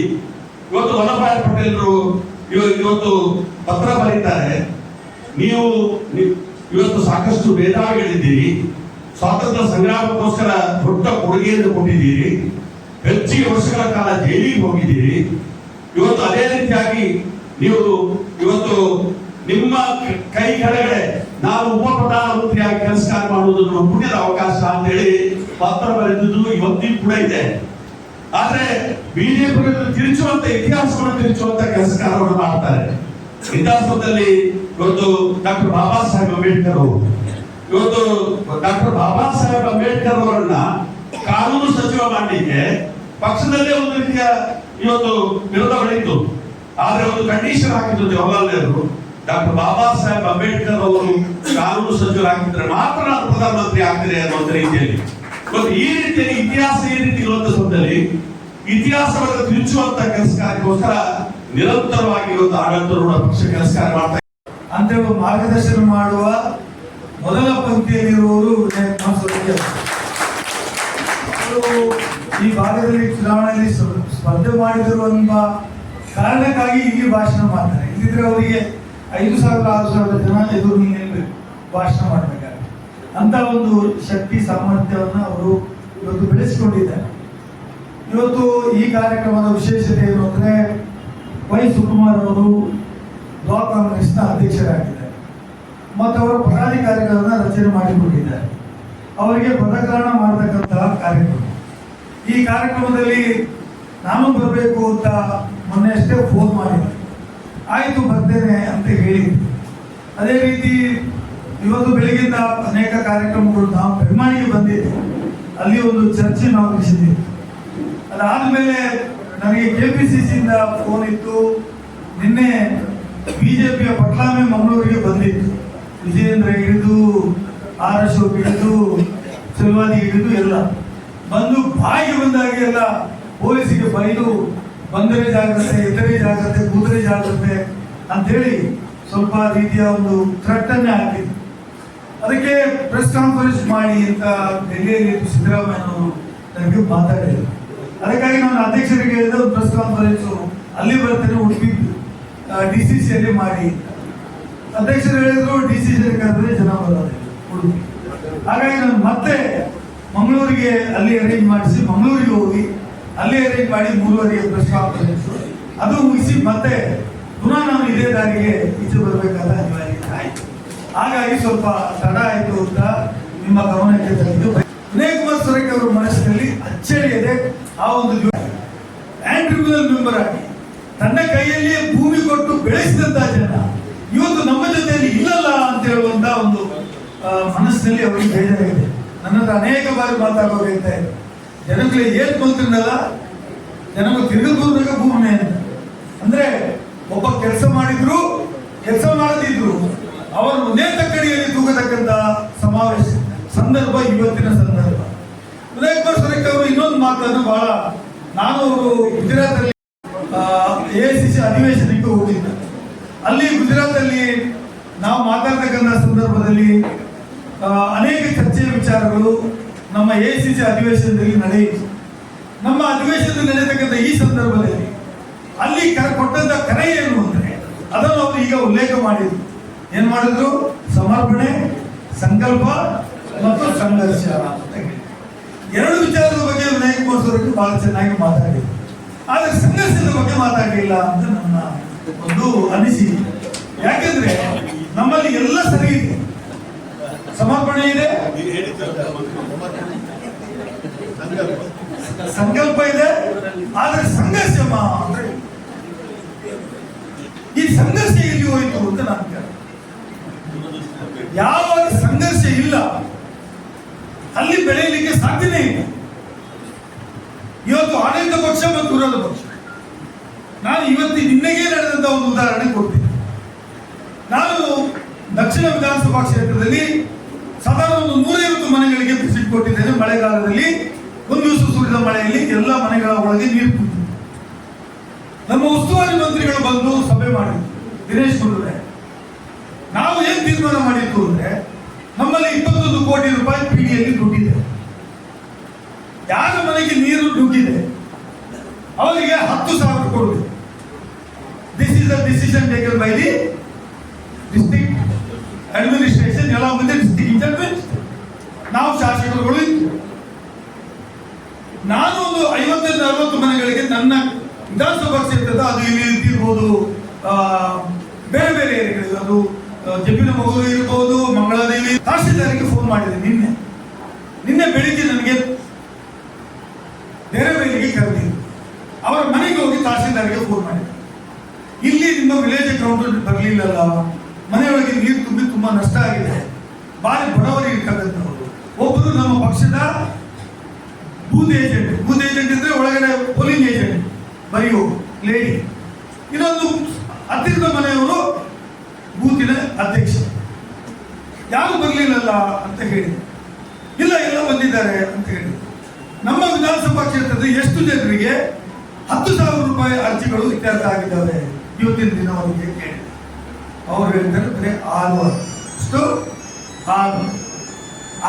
Speaker 3: ಇವತ್ತು ವಲ್ಲಭಾಯ್ ಪಟೇಲ್ರು ಇವ- ಇವತ್ತು ಪತ್ರ ಬರೀತಾರೆ. ನೀವು ಇವತ್ತು ಸಾಕಷ್ಟು ಮೇಧಾವಿಗಳಿದ್ದೀರಿ ಸ್ವಾತಂತ್ರ್ಯ ಸಂಗ್ರಾಮಕ್ಕೋಸ್ಕರ ದೊಡ್ಡ ಕೊಡುಗೆಯನ್ನು ಕೊಟ್ಟಿದ್ದೀರಿ. ಹೆಚ್ಚಿಗೆ ವರ್ಷಗಳ ಕಾಲ ಜೈಲಿಗೆ ಹೋಗಿದ್ದೀರಿ. ಇವತ್ತು ಅದೇ ರೀತಿಯಾಗಿ ನೀವು ಇವತ್ತು ನಿಮ್ಮ ಕ- ಕೆಳಗಡೆ ನಾನು ಉಪ ಪ್ರಧಾನಮಂತ್ರಿಯಾಗಿ ಕೆಲಸ ಮಾಡುವುದನ್ನು ಪುಣ್ಯದ ಅವಕಾಶ ಅಂತ ಹೇಳಿ ಪತ್ರ ಬರೆದಿದ್ದು ಇವತ್ತಿಗೂ ಕೂಡ ಇದೆ. ಆದ್ರೆ ಬಿಜೆಪಿ ತಿರುಚುವಂತ ಇತಿಹಾಸವನ್ನು ತಿರುಚುವಂತ ಕೆಲಸ ಕಾರ್ಯವನ್ನು ಮಾಡ್ತಾರೆ. ಇತಿಹಾಸದಲ್ಲಿ ಇವತ್ತು ಡಾಕ್ಟರ್ ಬಾಬಾ ಸಾಹೇಬ್ ಅಂಬೇಡ್ಕರ್ ಇವತ್ತು ಡಾಕ್ಟರ್ ಬಾಬಾ ಸಾಹೇಬ್ ಅಂಬೇಡ್ಕರ್ ಅವರನ್ನ ಕಾನೂನು ಸಚಿವ ಮಾಡಲಿಕ್ಕೆ ಪಕ್ಷದಲ್ಲೇ ಒಂದು ರೀತಿಯ ಇವತ್ತು ವಿರೋಧ ಬೆಳೆಯಿತು ಆದ್ರೆ ಒಂದು ಕಂಡೀಷನ್ ಹಾಕಿದ್ರು ಜವಾಹರ್ಲಾಲ್ ನೆಹರು. ಡಾಕ್ಟರ್ ಬಾಬಾ ಸಾಹೇಬ್ ಅಂಬೇಡ್ಕರ್ ಅವರು ಕಾನೂನು ಸಚಿವರಾಗಿದ್ರೆ ಮಾತ್ರ ನಾನು ಪ್ರಧಾನಮಂತ್ರಿ ಆಗ್ತಿದೆ ಅನ್ನೋ ರೀತಿಯಲ್ಲಿ ಇವತ್ತು ಈ ರೀತಿಯಲ್ಲಿ ಇತಿಹಾಸ ಈ ರೀತಿ ಇರುವಂತ ಸಮಯದಲ್ಲಿ ಇತಿಹಾಸವನ್ನು ತಿರುಚುವಂತ ಕೆಲಸ ನಿರಂತರವಾಗಿ ಒಂದು ಆಡಳಿತಾರೂಢ ಪಕ್ಷ ಕೆಲಸ ಕಾರ್ಯ
Speaker 4: ಮಾರ್ಗದರ್ಶನ ಮಾಡುವ ಮೊದಲ ಪಂಕ್ತಿಯಲ್ಲಿರುವವರು ಈ ಭಾಗದಲ್ಲಿ ಚುನಾವಣೆಯಲ್ಲಿ ಸ್ಪ- ಸ್ಪರ್ಧೆ ಮಾಡಿದರು ಎಂಬ ಕಾರಣಕ್ಕಾಗಿ ಇಲ್ಲಿ ಭಾಷಣ ಮಾಡ್ತಾರೆ. ಇಲ್ಲಿದ್ರೆ ಅವರಿಗೆ ಐದು ಸಾವಿರ, ಆರು ಸಾವಿರ ಜನ ಎದುರು ನಿಲ್ಲಬೇಕು ಭಾಷಣ ಮಾಡಬೇಕಾದ್ರೆ ಅಂತ ಒಂದು ಶಕ್ತಿ, ಸಾಮರ್ಥ್ಯವನ್ನು ಅವರು ಇವತ್ತು ಬೆಳೆಸಿಕೊಂಡಿದ್ದಾರೆ. ಇವತ್ತು ಈ ಕಾರ್ಯಕ್ರಮದ ವಿಶೇಷತೆ ಏನು ಅಂದ್ರೆ, ವೈ ಸುಕುಮಾರ್ ಅವರು ಬ್ಲಾಕ್ ಕಾಂಗ್ರೆಸ್ನ ಅಧ್ಯಕ್ಷರಾಗಿದ್ದಾರೆ. ಮತ್ತು ಅವರ ಪದಾಧಿಕಾರಿಗಳನ್ನ ರಚನೆ ಮಾಡಿಕೊಂಡಿದ್ದಾರೆ. ಅವರಿಗೆ ಪದಕರಣ ಮಾಡತಕ್ಕಂತಹ ಕಾರ್ಯಕ್ರಮ. ಈ ಕಾರ್ಯಕ್ರಮದಲ್ಲಿ ನಾನು ಬರಬೇಕು ಅಂತ ಮೊನ್ನೆ ಅಷ್ಟೇ ಫೋನ್ ಮಾಡಿದ್ದೆ ಆಯಿತು ಬರ್ತೇನೆ ಅಂತ ಹೇಳಿದ್ದೆ ಅದೇ ರೀತಿ ಇವತ್ತು ಬೆಳಗಿಂದ ಅನೇಕ ಕಾರ್ಯಕ್ರಮಗಳು ನಾವು ಬೆಳ್ಮಾಣಿಗೆ ಬಂದಿದ್ದೆ ಅಲ್ಲಿ ಒಂದು ಚರ್ಚೆ ನಾವು ನಡೆಸಿದ್ದೀವಿ ಅದಾದ್ಮೇಲೆ ನನಗೆ ಕೆ ಪಿ ಸಿ ಸಿಯಿಂದ ಫೋನ್ ಇತ್ತು. ನಿನ್ನೆ ಬಿಜೆಪಿಯ ಪಟ್ಲಾಮೆ ಮಂಗಳೂರಿಗೆ ಬಂದಿತ್ತು. ವಿಜಯೇಂದ್ರ ಹಿಡಿದು ಆರ್ ಅಶೋಕ್ ಹಿಡಿದು ಸೆಲ್ವಾದಿ ಹಿಡಿದು ಎಲ್ಲ. ಬಂದು ಬಾಯಿಗೆ ಬಂದಾಗ ಎಲ್ಲ ಪೊಲೀಸಿಗೆ ಬೈದು ಬಂದರೆ ಜಾಗ್ರತೆ ಎದ್ದರೆ ಜಾಗ್ರತೆ ಕೂದರೆ ಜಾಗ್ರತೆ ಅಂತೇಳಿ ಸ್ವಲ್ಪ ರೀತಿಯ ಒಂದು ಥ್ರೆಟ್ಟನ್ನೇ ಹಾಕಿದ್ರು ಅದಕ್ಕೆ ಪ್ರೆಸ್ ಕಾನ್ಫರೆನ್ಸ್ ಮಾಡಿ ಅಂತ ಡೆಲ್ಲಿಯಲ್ಲಿ ಸಿದ್ದರಾಮಯ್ಯ ಅವರು ಮಾತಾಡಿದರು ಅದಕ್ಕಾಗಿ ನಾನು ಅಧ್ಯಕ್ಷರಿಗೆ ಹೇಳಿದ ಪ್ರೆಸ್ ಕಾನ್ಫರೆನ್ಸ್ ಅಲ್ಲಿ ಬರ್ತೇನೆ, ಉಡುಪಿ ಡಿ ಸಿ ಸಿಯಲ್ಲಿ ಮಾಡಿ. ಅಧ್ಯಕ್ಷರು ಹೇಳಿದ್ರು ಡಿ ಸಿ ಸಿ ಕರೆದ್ರೆ ಜನ ಬರೋದಿಲ್ಲ, ಉಡುಪಿ. ಹಾಗಾಗಿ ನಾನು ಮತ್ತೆ ಮಂಗಳೂರಿಗೆ ಅಲ್ಲಿ ಅರೇಂಜ್ ಮಾಡಿಸಿ, ಮಂಗಳೂರಿಗೆ ಹೋಗಿ ಅಲ್ಲಿ ಅರೇಂಜ್ ಮಾಡಿ ಮೂರುವರೆಗೆ ಪ್ರೆಸ್ ಕಾನ್ಫರೆನ್ಸ್ ಅದು ಮುಗಿಸಿ ಮತ್ತೆ ಪುನಃ ನಾನು ಇದೇ ದಾರಿಗೆ ಈಚೆ ಬರಬೇಕಾದ ಅನಿವಾರ್ಯತೆ ಆಯಿತು. ಹಾಗಾಗಿ ಸ್ವಲ್ಪ ತಡ ಆಯಿತು ಅಂತ ನಿಮ್ಮ ಗಮನಕ್ಕೆ ತಂದಿದ್ದು. ವಿನಯ್ ಕುಮಾರ್ ಅವರ ಮನಸ್ಸಿನಲ್ಲಿ ಅಚ್ಚರಿ ಇದೆ. ಆ ಒಂದು ಲ್ಯಾಂಡ್ ಟ್ರಿಬ್ಯುನಲ್ ಮೆಂಬರ್ ಆಗಿ ತನ್ನ ಕೈಯಲ್ಲಿಯೇ ಭೂಮಿ ಕೊಟ್ಟು ಬೆಳೆಸಿದಂತಹ ಜನ ಇವತ್ತು ನಮ್ಮ ಜೊತೆಯಲ್ಲಿ ಇಲ್ಲಲ್ಲ ಅಂತ ಹೇಳುವಂತ ಒಂದು ಮನಸ್ಸಿನಲ್ಲಿ ಅವರಿಗೆ ಬೇಜಾರಾಗಿದೆ. ನನ್ನ ಹತ್ರ ಅನೇಕ ಬಾರಿ ಇದೆ ಜನಗಳಿಗೆ ಏನ್ ಬಂತಿರಲ್ಲ ಜನಗಳು ತಿರುಗದೂರ್ದಾಗ ಭೂಮಿ ಅಂತ ಅಂದ್ರೆ ಒಬ್ಬ ಕೆಲಸ ಮಾಡಿದ್ರು, ಕೆಲಸ ಮಾಡದಿದ್ರು. ಅವರು ಒಂದೇ ತಕ್ಕಡಿಯಲ್ಲಿ ತೂಗತಕ್ಕಂತ ಸಮಾವೇಶ, ಸಂದರ್ಭ ಇವತ್ತಿನ ಸಂದರ್ಭ. ಉದಯ್ ಕುಮಾರ್ ಅವರು ಇನ್ನೊಂದು ಮಾತನ್ನು ಬಹಳ ನಾನು ಗುಜರಾತ್ ಅಲ್ಲಿ ಎ ಅಧಿವೇಶನಕ್ಕೆ ಹೋಗಿದ್ದೆ. ಅಲ್ಲಿ ಗುಜರಾತ್ ಅಲ್ಲಿ ನಾವು ಮಾತಾಡ್ತಕ್ಕಂಥ ಸಂದರ್ಭದಲ್ಲಿ ಅನೇಕ ಚರ್ಚೆಯ ವಿಚಾರಗಳು ನಮ್ಮ ಎ ಅಧಿವೇಶನದಲ್ಲಿ ನಡೆಯಿತು. ನಮ್ಮ ಅಧಿವೇಶನದಲ್ಲಿ ನಡೆಯತಕ್ಕಂಥ ಈ ಸಂದರ್ಭದಲ್ಲಿ ಅಲ್ಲಿ ಕೊಟ್ಟಂತ ಕರೆ ಏನು ಅಂದ್ರೆ ಅದನ್ನು ಅವರು ಈಗ ಉಲ್ಲೇಖ ಮಾಡಿದ್ರು. ಏನ್ ಮಾಡಿದ್ರು? ಸಮರ್ಪಣೆ, ಸಂಕಲ್ಪ ಮತ್ತು ಸಂಘರ್ಷ ಎರಡು ವಿಚಾರದ ಬಗ್ಗೆ ವಿನಾಯಕ ಕುಮಾರ್ ಸೊರಕೆ ಬಹಳ ಚೆನ್ನಾಗಿ ಮಾತಾಡಿದ್ರು. ಆದ್ರೆ ಸಂಘರ್ಷದ ಬಗ್ಗೆ ಮಾತಾಡಲಿಲ್ಲ ಅಂತ ನನ್ನ ಒಂದು ಅನಿಸಿ ಯಾಕೆಂದ್ರೆ ನಮ್ಮಲ್ಲಿ ಎಲ್ಲ ಸರಿ ಇದೆ. ಸಮರ್ಪಣೆ ಇದೆ. ಸಂಕಲ್ಪ ಇದೆ. ಆದ್ರೆ ಸಂಘರ್ಷ. ಈ ಸಂಘರ್ಷ ಎಲ್ಲಿ ಹೋಯಿತು ಅಂತ ನಾನು. ಯಾವಾಗ ಸಂಘರ್ಷ ಇಲ್ಲ, ಅಲ್ಲಿ ಬೆಳೆಯಲಿಕ್ಕೆ ಸಾಧ್ಯನೇ ಇಲ್ಲ. ಇವತ್ತು ಆಡಳಿತ ಪಕ್ಷ ಮತ್ತು ವಿರೋಧ ಪಕ್ಷ. ನಾನು ಇವತ್ತು ನಿನ್ನೆಗೆ ನಡೆದಂತ ಒಂದು ಉದಾಹರಣೆ ಕೊಡ್ತೀನಿ. ನಾನು ದಕ್ಷಿಣ ವಿಧಾನಸಭಾ ಕ್ಷೇತ್ರದಲ್ಲಿ ಸಾಧಾರಣ ಒಂದು ನೂರೈವತ್ತು ಮನೆಗಳಿಗೆ ವಿಸಿಟ್ ಕೊಟ್ಟಿದ್ದೇನೆ ಮಳೆಗಾಲದಲ್ಲಿ. ಒಂದು ದಿವಸ ಸುರಿದ ಮಳೆಯಲ್ಲಿ ಎಲ್ಲ ಮನೆಗಳ ಒಳಗೆ ನೀರು ನಮ್ಮ ಉಸ್ತುವಾರಿ ಮಂತ್ರಿಗಳು ಬಂದು ಸಭೆ ಮಾಡಿದ್ರು ದಿನೇಶ್ ಗುಂಡೂರಾವ್ ನಾವು ಏನ್ ತೀರ್ಮಾನ ಮಾಡಿದ್ದು ಅಂದ್ರೆ ನಮ್ಮಲ್ಲಿ ಇಪ್ಪತ್ತೊಂದು ಕೋಟಿ ರೂಪಾಯಿ ಪಿಡಿಯಲ್ಲಿ ದುಡ್ಡಿದೆ ಯಾರ ಮನೆಗೆ ನೀರು ನುಗ್ಗಿದೆ ಅವರಿಗೆ ಹತ್ತು ಸಾವಿರ ಕೊಡಬೇಕು this is the decision taken by the district administration ಎಲ್ಲ ಮುಂದೆ ಡಿಸ್ಟ್ರಿಕ್ಟ್ ಇಂಟರ್ವೆನ್ಸ್ ನಾವು ಶಾಸಕರುಗಳು ಇದ್ವು. ನಾನು ಒಂದು ಐವತ್ತರಿಂದ ಅರವತ್ತು ಮನೆಗಳಿಗೆ ನನ್ನ ವಿಧಾನಸಭಾ ಕ್ಷೇತ್ರದ ಅದು ಇಲ್ಲಿ ಇರ್ಬೋದು ಆ, ಬೇರೆ ಬೇರೆ ಏರಿಯಾಗಳು ಅದು ಜಬ್ಬಿನ ಮಗು ಇರ್ಬೋದು, ಮಂಗಳಾದೇವಿ. ತಹಸೀಲ್ದಾರಿಗೆ ಫೋನ್ ಮಾಡಿದೆ ನಿನ್ನೆ. ನಿನ್ನೆ ಬೆಳಿಗ್ಗೆ ನನಗೆ ನೆರವೇರಿಗೆ ಬೇರೆಗೆ ಕರೆದಿದ್ದು ಅವರ ಮನೆಗೆ ಹೋಗಿ ತಹಸೀಲ್ದಾರಿಗೆ ಫೋನ್ ಮಾಡಿದೆ. ಇಲ್ಲಿ ನಿಮ್ಮ ವಿಲೇಜ್ ಗ್ರೌಂಡ್ ಬರಲಿಲ್ಲಲ್ಲ, ಮನೆಯೊಳಗೆ ನೀರು ತುಂಬಿ ತುಂಬಾ ನಷ್ಟ ಆಗಿದೆ. ಬಾರಿ ಬಡವರಿಗೆ ಇರ್ತಕ್ಕಂಥವ್ರು ಒಬ್ಬರು ನಮ್ಮ ಪಕ್ಷದ ಬೂತ್ ಏಜೆಂಟ್. ಬೂತ್ ಏಜೆಂಟ್ ಅಂದ್ರೆ ಒಳಗಡೆ ಪೋಲಿಂಗ್ ಏಜೆಂಟ್. ಬರೆಯು ಲೇಡಿ ಇನ್ನೊಂದು ಹತ್ತಿರದ ಮನೆಯವರು ಯಾರು ಬರಲಿಲ್ಲಲ್ಲ ಅಂತ ಹೇಳಿ ಇಲ್ಲ ಎಲ್ಲ ಬಂದಿದ್ದಾರೆ ಅಂತ ಹೇಳಿ ನಮ್ಮ ವಿಧಾನಸಭಾ ಕ್ಷೇತ್ರದ ಎಷ್ಟು ಜನರಿಗೆ ಹತ್ತು ಸಾವಿರ ರೂಪಾಯಿ ಅರ್ಜಿಗಳು ಇತ್ಯರ್ಥ ಆಗಿದ್ದಾವೆ ಇವತ್ತಿನ ದಿನವರೆಗೆ ಕೇಳಿ. ಅವರು ಹೇಳ್ತಾರೆ, ಬರೀ ಆರು ಅಷ್ಟು? ಆರು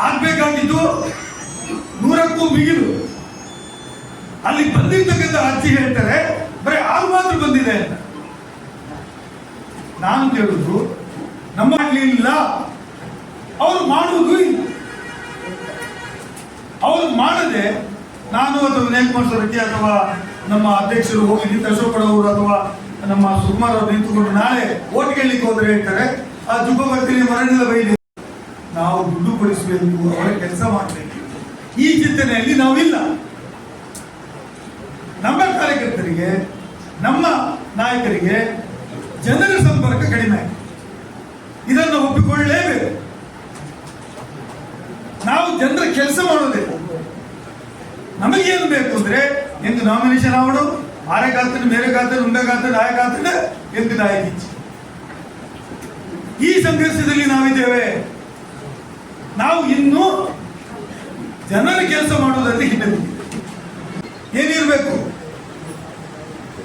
Speaker 4: ಆಗ್ಬೇಕಾಗಿದ್ದು ನೂರಕ್ಕೂ ಮಿಗಿಲು. ಅಲ್ಲಿ ಬಂದಿರ್ತಕ್ಕಂಥ ಅರ್ಜಿ ಹೇಳ್ತಾರೆ, ಬರೀ ಆರು ಮಾತ್ರ ಬಂದಿದೆ ಅಂತ. ನಾನು ಕೇಳಿದ್ರು ನಮ್ಮ ಹಳ್ಳಿ ಇಲ್ಲ. ಅವರು ಮಾಡುವುದು ಇಲ್ಲ. ಅವರು ಮಾಡದೆ ನಾನು ಅಥವಾ ವಿನಯ್ ಕುಮಾರ್ ಸೊರಕೆ ಅಥವಾ ನಮ್ಮ ಅಧ್ಯಕ್ಷರು ಹೋಗಿ ನಿಂತ ಅವರು ಅಥವಾ ನಮ್ಮ ಸುಕುಮಾರ್ ಅವರು ನಿಂತುಕೊಂಡು ನಾಳೆ ಓಟ್ ಕೇಳಲಿಕ್ಕೆ ಹೋದ್ರೆ ಹೇಳ್ತಾರೆ, ಆ ಜುಬ್ಬ ಬರ್ತೀನಿ ಮರಣದ ಬೈಲಿ. ನಾವು ದುಡ್ಡು ಕೊಡಿಸಬೇಕು ಅವರ ಕೆಲಸ ಮಾಡಬೇಕು. ಈ ಚಿಂತನೆಯಲ್ಲಿ ನಾವಿಲ್ಲ. ನಮ್ಮ ಕಾರ್ಯಕರ್ತರಿಗೆ, ನಮ್ಮ ನಾಯಕರಿಗೆ, ಜನರ ಸಂಪರ್ಕ ಕಡಿಮೆ ಆಗಿದೆ ಇದನ್ನು ಒಪ್ಪಿಕೊಳ್ಳಲೇಬೇಕು ನಾವು ಜನರ ಕೆಲಸ ಮಾಡೋದೇ ನಮಗೇನು ಬೇಕು ಅಂದ್ರೆ నామినేషన్ రావడం ఆరే ಆರೆ మేరే ಮೇರೆ ఉండే ಕಾತನ ಆಯ ಕಾತನ ಎಂದು ನಾಯಕಿಚ್ಚಿ ಈ ಸಂಘರ್ಷದಲ್ಲಿ ನಾವಿದ್ದೇವೆ. ನಾವು ಇನ್ನೂ ಜನರ ಕೆಲಸ ಮಾಡುವುದರಲ್ಲಿ ಹಿಂದೆ ಏನಿರಬೇಕು?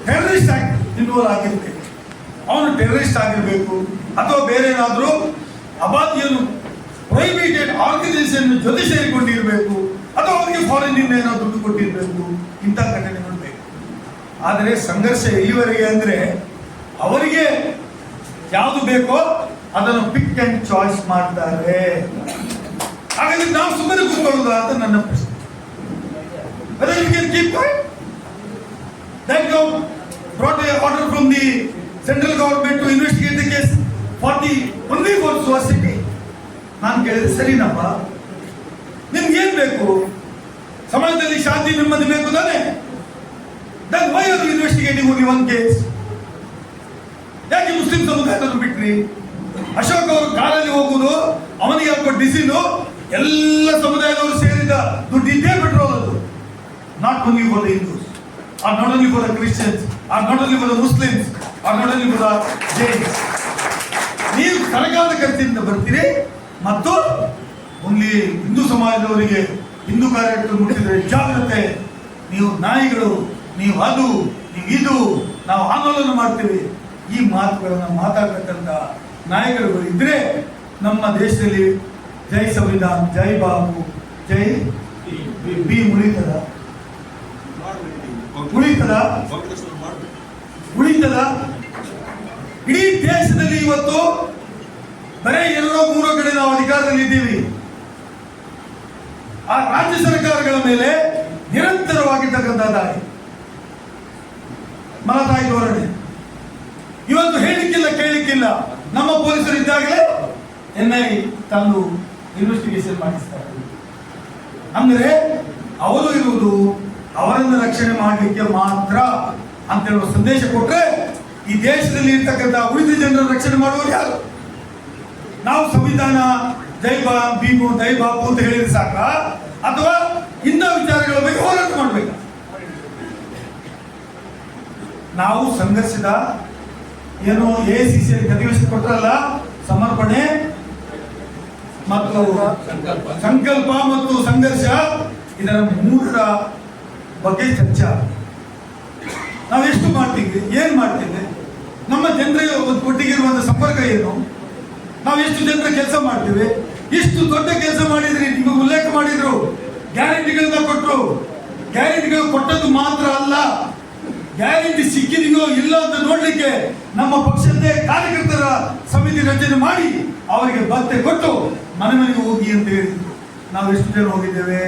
Speaker 4: ಟೆರರಿಸ್ಟ್ ಆಗಿ ಇನ್ವಾಲ್ವ್ ಅವನು ಟೆರರಿಸ್ಟ್ ಆಗಿರಬೇಕು. ಅಥವಾ ಬೇರೆ ಏನಾದರೂ ಅಬಾಧಿಯನ್ನು ಪ್ರೈವೇಟೆಡ್ ಆರ್ಗನೈಸೇಷನ್ ಜೊತೆ ಸೇರಿಕೊಂಡಿರಬೇಕು. ಅಥವಾ ಅವರಿಗೆ ಫಾರಿನ್ ಏನಾದರೂ ದುಡ್ಡು ಕೊಟ್ಟಿರಬೇಕು. ಇಂಥ ಘಟನೆ ನೋಡಬೇಕು ಆದರೆ ಸಂಘರ್ಷ ಇಲ್ಲಿವರೆಗೆ ಅಂದರೆ ಅವರಿಗೆ ಯಾವುದು ಬೇಕೋ ಅದನ್ನು ಪಿಕ್ ಅಂಡ್ ಚಾಯ್ಸ್ ಮಾಡ್ತಾರೆ. ಹಾಗಾದ್ರೆ ನಾವು ಸುಮ್ಮನೆ ಕೂತ್ಕೊಳ್ಳೋದು ಅಂತ ನನ್ನ ಪ್ರಶ್ನೆ. Brought order from the central government to investigate the case for the only for ಸುವರ್ city ನಾನು ಕೇಳಿದ್ರೆ ಸರಿನಪ್ಪ ನಿಮ್ಗೆ ಏನ್ ಬೇಕು? ಸಮಾಜದಲ್ಲಿ ಶಾಂತಿ ನೆಮ್ಮದಿ ಬೇಕು ತಾನೆ? That why are investigating one case ಯಾಕೆ ಮುಸ್ಲಿಂ ಸಮುದಾಯದವರು ಬಿಟ್ರಿ? ಅಶೋಕ್ ಅವರು ಕಾರಲ್ಲಿ ಹೋಗುವುದು ಅವನಿಗೆ ಹಾಕೋ ಡಿಸಿನ್ ಎಲ್ಲ ಸಮುದಾಯದವರು ಸೇರಿದ ದುಡ್ಡು ಇದ್ದೇ ಬಿಟ್ರು ಅದು not only for Hindus or not only for Christians or not only for Muslims or not only for Jains ನೀವು ಸರ್ಕಾರದ ಖರ್ಚಿನಿಂದ ಬರ್ತೀರಿ, ಮತ್ತು ಓನ್ಲಿ ಹಿಂದೂ ಸಮಾಜದವರಿಗೆ ಹಿಂದೂ ಕಾರ್ಯಕರ್ತರು ಮುಟ್ಟಿದ್ರೆ ಜಾಗ್ರತೆ. ನೀವು ನಾಯಿಗಳು, ನೀವು ಅದು, ನೀವು ಇದು, ನಾವು ಆಂದೋಲನ ಮಾಡ್ತೀವಿ. ಈ ಮಾತುಗಳನ್ನು ಮಾತಾಡ್ತಕ್ಕಂಥ ನಾಯಕರುಗಳು ಇದ್ರೆ ನಮ್ಮ ದೇಶದಲ್ಲಿ ಜೈ ಸಂವಿಧಾನ್, ಜೈ ಬಾಬು, ಜೈ ಬಿ- ಉಳಿತದ ಉಳಿತದ ಉಳಿತದ ಇಡೀ ದೇಶದಲ್ಲಿ ಇವತ್ತು ಬರೇ ಎರಡೋ ಮೂರೋ ಕಡೆ ನಾವು ಅಧಿಕಾರದಲ್ಲಿ ಇದ್ದೀವಿ ಆ ರಾಜ್ಯ ಸರ್ಕಾರಗಳ ಮೇಲೆ ನಿರಂತರವಾಗಿರ್ತಕ್ಕಂಥ ದಾಳಿ. ಮಲತಾಯಿ ಧೋರಣೆ. ಇವತ್ತು ಹೇಳಿಕ್ಕಿಲ್ಲ, ಕೇಳಿಕ್ಕಿಲ್ಲ. ನಮ್ಮ ಪೊಲೀಸರು ಇದ್ದಾಗಲೇ ಐ ತಂದು ಇನ್ವೆಸ್ಟಿಗೇಷನ್ ಮಾಡಿಸ್ತಾರೆ. ಅಂದ್ರೆ ಅವರು ಇರುವುದು ಅವರನ್ನು ರಕ್ಷಣೆ ಮಾಡಲಿಕ್ಕೆ ಮಾತ್ರ ಅಂತ ಹೇಳುವ ಸಂದೇಶ ಕೊಟ್ರೆ ಈ ದೇಶದಲ್ಲಿ ಇರ್ತಕ್ಕಂಥ ಉಳಿದ ಜನರ ರಕ್ಷಣೆ ಮಾಡುವವರು ಯಾರು? ನಾವು ಸಂವಿಧಾನ ಬಾ, ಭೀಮು ಬಾಪು ಅಂತ ಹೇಳಿದ್ರೆ ಸಾಕ? ಅಥವಾ ಇಂಥ ವಿಚಾರಗಳ ಬಗ್ಗೆ ಹೋರಾಟ ಮಾಡಬೇಕು. ನಾವು ಸಂಘರ್ಷದ ಏನು ಎ ಸಿ ಸಿ ಅಧಿವೇಶನ ಕೊಟ್ಟರಲ್ಲ ಸಮರ್ಪಣೆ ಮತ್ತು ಸಂಕಲ್ಪ ಮತ್ತು ಸಂಘರ್ಷ, ಇದರ ಮೂರರ ಬಗ್ಗೆ ಚರ್ಚೆ ನಾವು ಎಷ್ಟು ಮಾಡ್ತೀವಿ, ಏನು ಮಾಡ್ತೀವಿ, ನಮ್ಮ ಜನರಿಗೆ ಒಂದು ಕೊಟ್ಟಿಗೆ ಇರುವಂತ ಸಂಪರ್ಕ ಏನು, ನಾವು ಎಷ್ಟು ಜನರ ಕೆಲಸ ಮಾಡ್ತೇವೆ ಇಷ್ಟು ದೊಡ್ಡ ಕೆಲಸ ಮಾಡಿದ್ರಿ, ನಿಮಗೆ ಉಲ್ಲೇಖ ಮಾಡಿದ್ರು. ಗ್ಯಾರಂಟಿಗಳನ್ನ ಕೊಟ್ಟರು ಗ್ಯಾರಂಟಿಗಳು ಕೊಟ್ಟದ್ದು ಮಾತ್ರ ಅಲ್ಲ. ಗ್ಯಾರಂಟಿ ಸಿಕ್ಕಿದೆಯೋ ಇಲ್ಲ ಅಂತ ನೋಡ್ಲಿಕ್ಕೆ ನಮ್ಮ ಪಕ್ಷದ್ದೇ ಕಾರ್ಯಕರ್ತರ ಸಮಿತಿ ರಚನೆ ಮಾಡಿ ಅವರಿಗೆ ಭತ್ತೆ ಕೊಟ್ಟು ಮನೆ ಮನೆಗೆ ಹೋಗಿ ಅಂತ ಹೇಳಿದ್ರು. ನಾವು ಎಷ್ಟು ಜನ ಹೋಗಿದ್ದೇವೆ?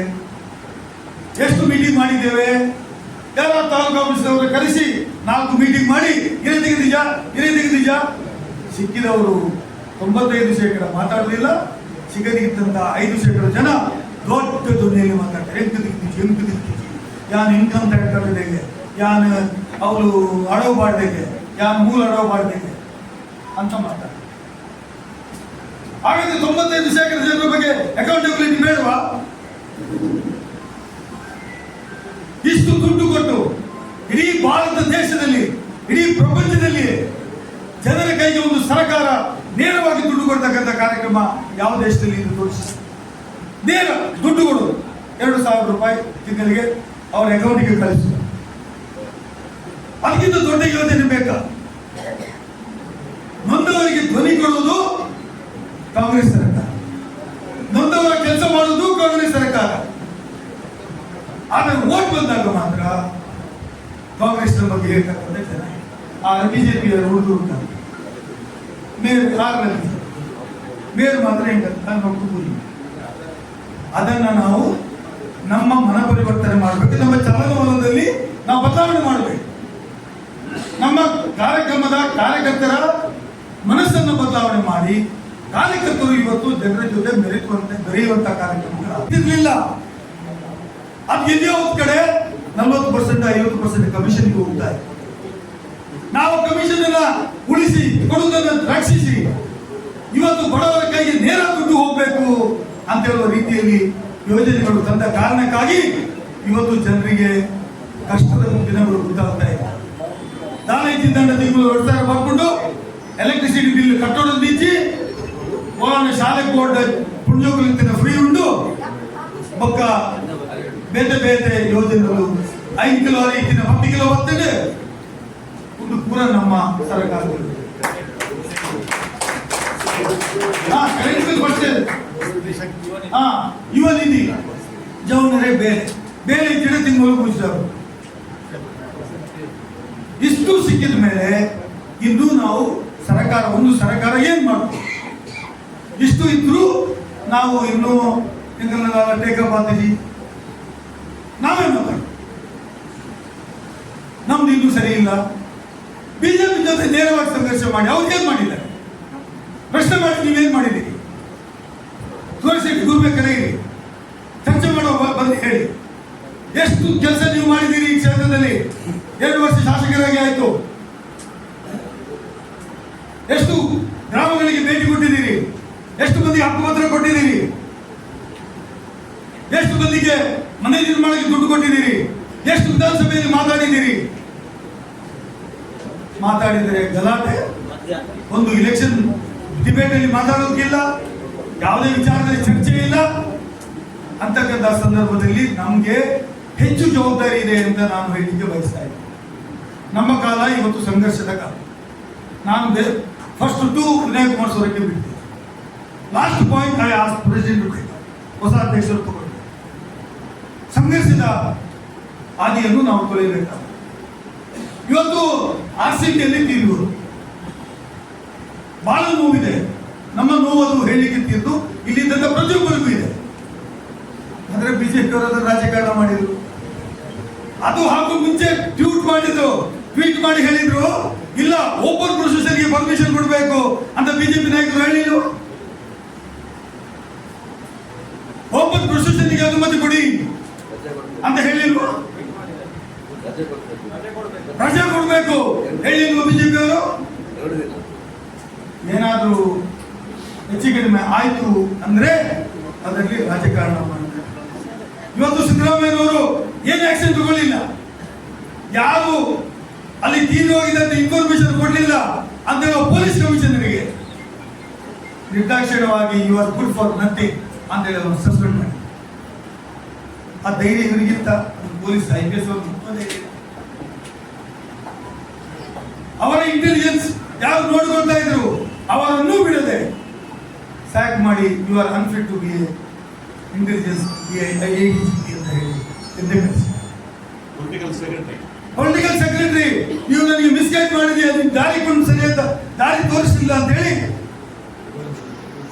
Speaker 4: ಎಷ್ಟು ಮೀಟಿಂಗ್ ಮಾಡಿದ್ದೇವೆ? ಎಲ್ಲ ತಾಲೂಕು ಆಫೀಸ್ನವರು ಕರೆಸಿ ನಾಲ್ಕು ಮೀಟಿಂಗ್ ಮಾಡಿ, ಇರೇ ತೆಗೆದಿಜ ಇರೇ ತೆಗೆದಿಜ ಸಿಕ್ಕಿದವರು ತೊಂಬತ್ತೈದು ಶೇಕಡ ಮಾತಾಡಲಿಲ್ಲ. ಸಿಗದಿದ್ದಂತ ಐದು ಶೇಕಡ ಜನ ದೊಡ್ಡ ಧ್ವನಿಯಲ್ಲಿ ಮಾತಾಡ್ತಾರೆ. ಎಂಟು ದಿಕ್ಕಿಜಿ ಎಂಟು ದಿಕ್ಕಿಜಿ ಯಾನ್ ಇನ್ಕಮ್ ಟ್ಯಾಕ್ಸ್ ಕಟ್ಟದಾಗೆ ಯಾನ್ ಅವರು ಅಡವು ಮಾಡ್ದಾಗೆ ಯಾನ್ ಮೂಲ ಅಡವು ಮಾಡ್ದಾಗೆ ಅಂತ ಮಾತಾಡ್ತಾರೆ. ಹಾಗಾದ್ರೆ ತೊಂಬತ್ತೈದು ಶೇಕಡ ಜನರ ಬಗ್ಗೆ ಅಕೌಂಟಬಿಲಿಟಿ ಬೇಡವಾ? ಇಷ್ಟು ದುಡ್ಡು ಕೊಟ್ಟು ಇಡೀ ಭಾರತ ದೇಶದಲ್ಲಿ, ಇಡೀ ಪ್ರಪಂಚದಲ್ಲಿ ಜನರ ಕೈಗೆ ಒಂದು ಸರ್ಕಾರ ನೇರವಾಗಿ ದುಡ್ಡು ಕೊಡ್ತಕ್ಕಂಥ ಕಾರ್ಯಕ್ರಮ ಯಾವ ದೇಶದಲ್ಲಿ ಇದು ತೋರಿಸಿದೆ ನೇರ ದುಡ್ಡು ಕೊಡೋದು. ಎರಡು ಸಾವಿರ ರೂಪಾಯಿ ತಿಂಗಳಿಗೆ ಅವರ ಅಕೌಂಟಿಗೆ ಕಳಿಸುದು ಅದಕ್ಕಿಂತ ದೊಡ್ಡ ಯೋಜನೆ ಬೇಕಾ? ನೊಂದವರಿಗೆ ಧ್ವನಿ ಕೊಡುವುದು ಕಾಂಗ್ರೆಸ್ ಸರ್ಕಾರ. ನೊಂದವರ ಕೆಲಸ ಮಾಡುವುದು ಕಾಂಗ್ರೆಸ್ ಸರ್ಕಾರ. ಆದ್ರೆ ಓಟ್ ಬಂದಾಗ ಮಾತ್ರ ಕಾಂಗ್ರೆಸ್ ಬಗ್ಗೆ ಹೇಳ್ತಕ್ಕಂಥ ಜನ. ಆ ಬಿಜೆಪಿಯ ಹುಡುಗರು ಮೇರ್ ಆರಲ್ಲಿ ಬೇರು ಮಾತ್ರ ಹೆಂಗಂತ ಕೂಲಿ ಅದನ್ನ ನಾವು ನಮ್ಮ ಮನ ಪರಿವರ್ತನೆ ಮಾಡಬೇಕು. ನಮ್ಮ ಚಲನವಲನದಲ್ಲಿ ನಾವು ಬದಲಾವಣೆ ಮಾಡಬೇಕು. ನಮ್ಮ ಕಾರ್ಯಕ್ರಮದ ಕಾರ್ಯಕರ್ತರ ಮನಸ್ಸನ್ನು ಬದಲಾವಣೆ ಮಾಡಿ, ಕಾರ್ಯಕರ್ತರು ಇವತ್ತು ಜನರ ಜೊತೆ ಬೆರೆಯುವಂತೆ ಬೆರೆಯುವಂತ ಕಾರ್ಯಕ್ರಮಗಳು ಇರಲಿಲ್ಲ ಅದು ಎಲ್ಲಿಯೋ ಒಂದ್ ಕಡೆ ನಲ್ವತ್ತು ಪರ್ಸೆಂಟ್, ಐವತ್ತು ಪರ್ಸೆಂಟ್ ಕಮಿಷನ್ಗೆ ಹೋಗ್ತಾ ಇದೆ. ನಾವು ಕಮಿಷನ್ ಅನ್ನ ಉಳಿಸಿ, ಕೊಡುವುದನ್ನು ರಕ್ಷಿಸಿ ಇವತ್ತು ಬಡವರ ಕೈಗೆ ನೇರ ದುಡ್ಡು ಹೋಗ್ಬೇಕು ಅಂತ ಹೇಳುವ ರೀತಿಯಲ್ಲಿ ಯೋಜನೆಗಳು ತಂದ ಕಾರಣಕ್ಕಾಗಿ ಇವತ್ತು ಜನರಿಗೆ ಕಷ್ಟದ ದಿನಗಳು ಗೊತ್ತಾಗ್ತಾ ಇದೆ ತಾನೇ ದಂಡ ತಿಂಗಳು ಎರಡು ಸಾವಿರ ಬರ್ಕೊಂಡು ಎಲೆಕ್ಟ್ರಿಸಿಟಿ ಬಿಲ್ ಕಟ್ಟೋದು ನಿಂಚಿ ಓಲಾನ ಶಾಲೆ ಬೋರ್ಡ್ ಫ್ರೀ ಉಂಡು. ಪಕ್ಕ ಬೇತೆ ಬೇತೆ ಯೋಜನೆಗಳು ಐದು ಕಿಲೋ, ಐದು ಹತ್ತು ಕಿಲೋ ಬರ್ತದೆ. ಒಂದು ಕೂಡ ನಮ್ಮ ಸರ್ಕಾರಗಳು ಹಾ ಯುವ ನಿಧಿ ಜವನರೇ ಬೇರೆ. ಬೇರೆ ಗಿಡ ತಿಂಗಳು ಮುಗಿಸಿದವರು. ಇಷ್ಟು ಸಿಕ್ಕಿದ ಮೇಲೆ ಇನ್ನು ನಾವು ಸರ್ಕಾರ, ಒಂದು ಸರ್ಕಾರ ಏನು ಮಾಡ್ತೀವಿ ಇಷ್ಟು ಇದ್ರೂ ನಾವು ಇನ್ನೂ ಟೇಕಪ್ ಆಗ್ತೀವಿ. ನಾವೇ ಮಾತಾಡಿ ನಮ್ದು ಇನ್ನೂ ಸರಿ ಇಲ್ಲ. ಬಿಜೆಪಿ ಜೊತೆ ನೇರವಾಗಿ ಸಂಘರ್ಷ ಮಾಡಿ ಅವ್ರು ಏನ್ ಮಾಡಿದ್ದಾರೆ ಪ್ರಶ್ನೆ ಮಾಡಿ, ನೀವೇನ್ ಮಾಡಿದ್ದೀರಿ ತೋರಿಸಿ ಗುರುಬೆ ಕರೆಯಿರಿ ಚರ್ಚೆ ಮಾಡೋ ಬಂದು ಹೇಳಿ. ಎಷ್ಟು ಕೆಲಸ ನೀವು ಮಾಡಿದ್ದೀರಿ ಈ ಕ್ಷೇತ್ರದಲ್ಲಿ? ಎರಡು ವರ್ಷ ಶಾಸಕರಾಗಿ ಆಯ್ತು. ಎಷ್ಟು ಗ್ರಾಮಗಳಿಗೆ ಭೇಟಿ ಕೊಟ್ಟಿದ್ದೀರಿ? ಎಷ್ಟು ಮಂದಿ ಹಕ್ಕುಪತ್ರ ಕೊಟ್ಟಿದ್ದೀರಿ? ಎಷ್ಟು ಮಂದಿಗೆ ಮನೆ ನಿರ್ಮಾಣಕ್ಕೆ ದುಡ್ಡು ಕೊಟ್ಟಿದ್ದೀರಿ? ಎಷ್ಟು ವಿಧಾನಸಭೆಯಲ್ಲಿ ಮಾತಾಡಿದ್ದೀರಿ? ಮಾತಾಡಿದರೆ ಗಲಾಟೆ. ಒಂದು ಇಲೆಕ್ಷನ್ ಡಿಬೇಟ್ ಅಲ್ಲಿ ಮಾತಾಡೋದಿಲ್ಲ ಯಾವುದೇ ವಿಚಾರದಲ್ಲಿ ಚರ್ಚೆ ಇಲ್ಲ. ಅಂತಕ್ಕಂಥ ಸಂದರ್ಭದಲ್ಲಿ ನಮಗೆ ಹೆಚ್ಚು ಜವಾಬ್ದಾರಿ ಇದೆ ಅಂತ ನಾನು ಹೇಳಲಿಕ್ಕೆ ಬಯಸ್ತಾ ಇದ್ದೀನಿ. ನಮ್ಮ ಕಾಲ ಇವತ್ತು ಸಂಘರ್ಷದ ಕಾಲ. ನಾನು ಫಸ್ಟ್ ಟು ವಿನಯ್ ಕುಮಾರ್ ಸೋರಕ್ಕೆ ಬಿಟ್ಟಿದ್ದೆ last point I as president ಹೊಸ ಅಧ್ಯಕ್ಷರು ತಗೊಂಡು. ಸಂಘರ್ಷದ ಹಾದಿಯನ್ನು ನಾವು ತೊಳೆಯಬೇಕಾದ ಇವತ್ತು ಆರ್ ಸಿ ಟಿಯಲ್ಲಿ ತೀರ್ಬೋದು ಬಹಳ ನೋವಿದೆ. ನಮ್ಮ ನೋವದು ಹೇಳಲಿಕ್ಕೆ ತೀರ್ದು ಇಲ್ಲಿದ್ದಂಥ ಪ್ರತಿಯೊಬ್ಬರಿಗೂ ಇದೆ. ಅಂದ್ರೆ ಬಿಜೆಪಿ ಅವರ ರಾಜಕಾರಣ ಮಾಡಿದ್ರು. ಅದು ಹಾಗೂ ಮುಂಚೆ ಟ್ವೀಟ್ ಮಾಡಿದ್ರು. ಟ್ವೀಟ್ ಮಾಡಿ ಹೇಳಿದ್ರು, ಇಲ್ಲ ಓಪನ್ ಪ್ರೊಸೆಸರ್ಗೆ ಪರ್ಮಿಷನ್ ಕೊಡಬೇಕು ಅಂತ ಬಿಜೆಪಿ ನಾಯಕರು ಹೇಳಿದ್ರು. ಓಪನ್ ಪ್ರೊಸೆಸರ್ಗೆ ಅನುಮತಿ ಕೊಡಿ ಅಂತ ಹೇಳಿಲ್ವ ರಜೆ ಕೊಡಬೇಕು ಹೇಳಿಲ್ವ ಬಿಜೆಪಿ ಅವರು ಏನಾದ್ರೂ ಹೆಚ್ಚು ಕಡಿಮೆ ಆಯ್ತು ಅಂದ್ರೆ ಅದರಲ್ಲಿ ರಾಜಕಾರಣ ಬಂದಿದೆ ಇವತ್ತು ಸಿದ್ದರಾಮಯ್ಯನವರು ಏನು ಆಕ್ಷನ್ ತಗೊಳ್ಳಿಲ್ಲ. ಯಾರು ಅಲ್ಲಿ ತೀರಿ ಹೋಗಿದಂತ ಇನ್ಫಾರ್ಮೇಶನ್ ಕೊಡ್ಲಿಲ್ಲ ಅಂತ ಪೊಲೀಸ್ ಕಮಿಷನರಿಗೆ ನಿರ್ದಾಕ್ಷಿಣ್ಯವಾಗಿ you are good for nothing ಅಂತ ಹೇಳಿ ಅವ್ರನ್ನ ಸಸ್ಪೆಂಡ್ ಮಾಡಿ ಆ ಧೈರ್ಯ ಇವರಿಗಿಂತ ಪೊಲೀಸ್ ಐ ಪಿ ಎಸ್ ಅವರ ಇಂಟೆಲಿಜೆನ್ಸ್ ಯಾರು ನೋಡ್ಕೊಳ್ತಾ ಇದ್ರು ಅವರನ್ನು ಬಿಡದೆ ಸ್ಯಾಕ್ ಮಾಡಿ you are unfit to be intelligence ಅಂತ ಹೇಳಿ
Speaker 5: ಪೊಲಿಟಿಕಲ್ ಸೆಕ್ರೆಟರಿ
Speaker 4: ಪೊಲಿಟಿಕಲ್ ಸೆಕ್ರೆಟರಿ ನೀವು ನನಗೆ ಮಿಸ್ಗೈಡ್ ಮಾಡಿದ್ರಿ ಅದನ್ನ ದಾರಿ ಕೊಂಡು ಸರಿ ಅಂತ ದಾರಿ ತೋರಿಸಲಿಲ್ಲ ಅಂತ ಹೇಳಿ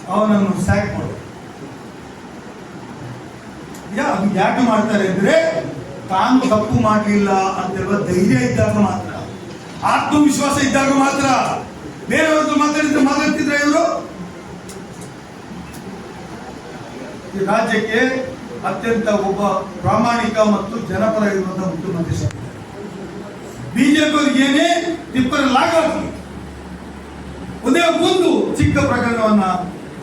Speaker 4: ಅವನನ್ನು ಸ್ಯಾಕ್ ಮಾಡು. ಅದು ಯಾಕೆ ಮಾಡ್ತಾರೆ ಅಂದ್ರೆ ತಾನು ತಪ್ಪು ಮಾಡಲಿಲ್ಲ ಅಂತ ಹೇಳುವ ಧೈರ್ಯ ಇದ್ದಾಗ ಮಾತ್ರ. ಆತ್ಮವಿಶ್ವಾಸ ಇದ್ದಾಗ ಮಾತ್ರ ಬೇರೆಯವ್ರದ್ದು ಮಾತಾಡಿದ್ರೆ ಮಾತಾಡ್ತಿದ್ರೆ ಇವರು? ಈ ರಾಜ್ಯಕ್ಕೆ ಅತ್ಯಂತ ಒಬ್ಬ ಪ್ರಾಮಾಣಿಕ ಮತ್ತು ಜನಪರ ಇರುವಂತಹ ಮುಖ್ಯಮಂತ್ರಿ ಬಿಜೆಪಿ ಏನೇ ತಿಪ್ಪರ ಲಾಗಿ ಒಂದೇ ಒಂದು ಚಿಕ್ಕ ಪ್ರಕರಣವನ್ನ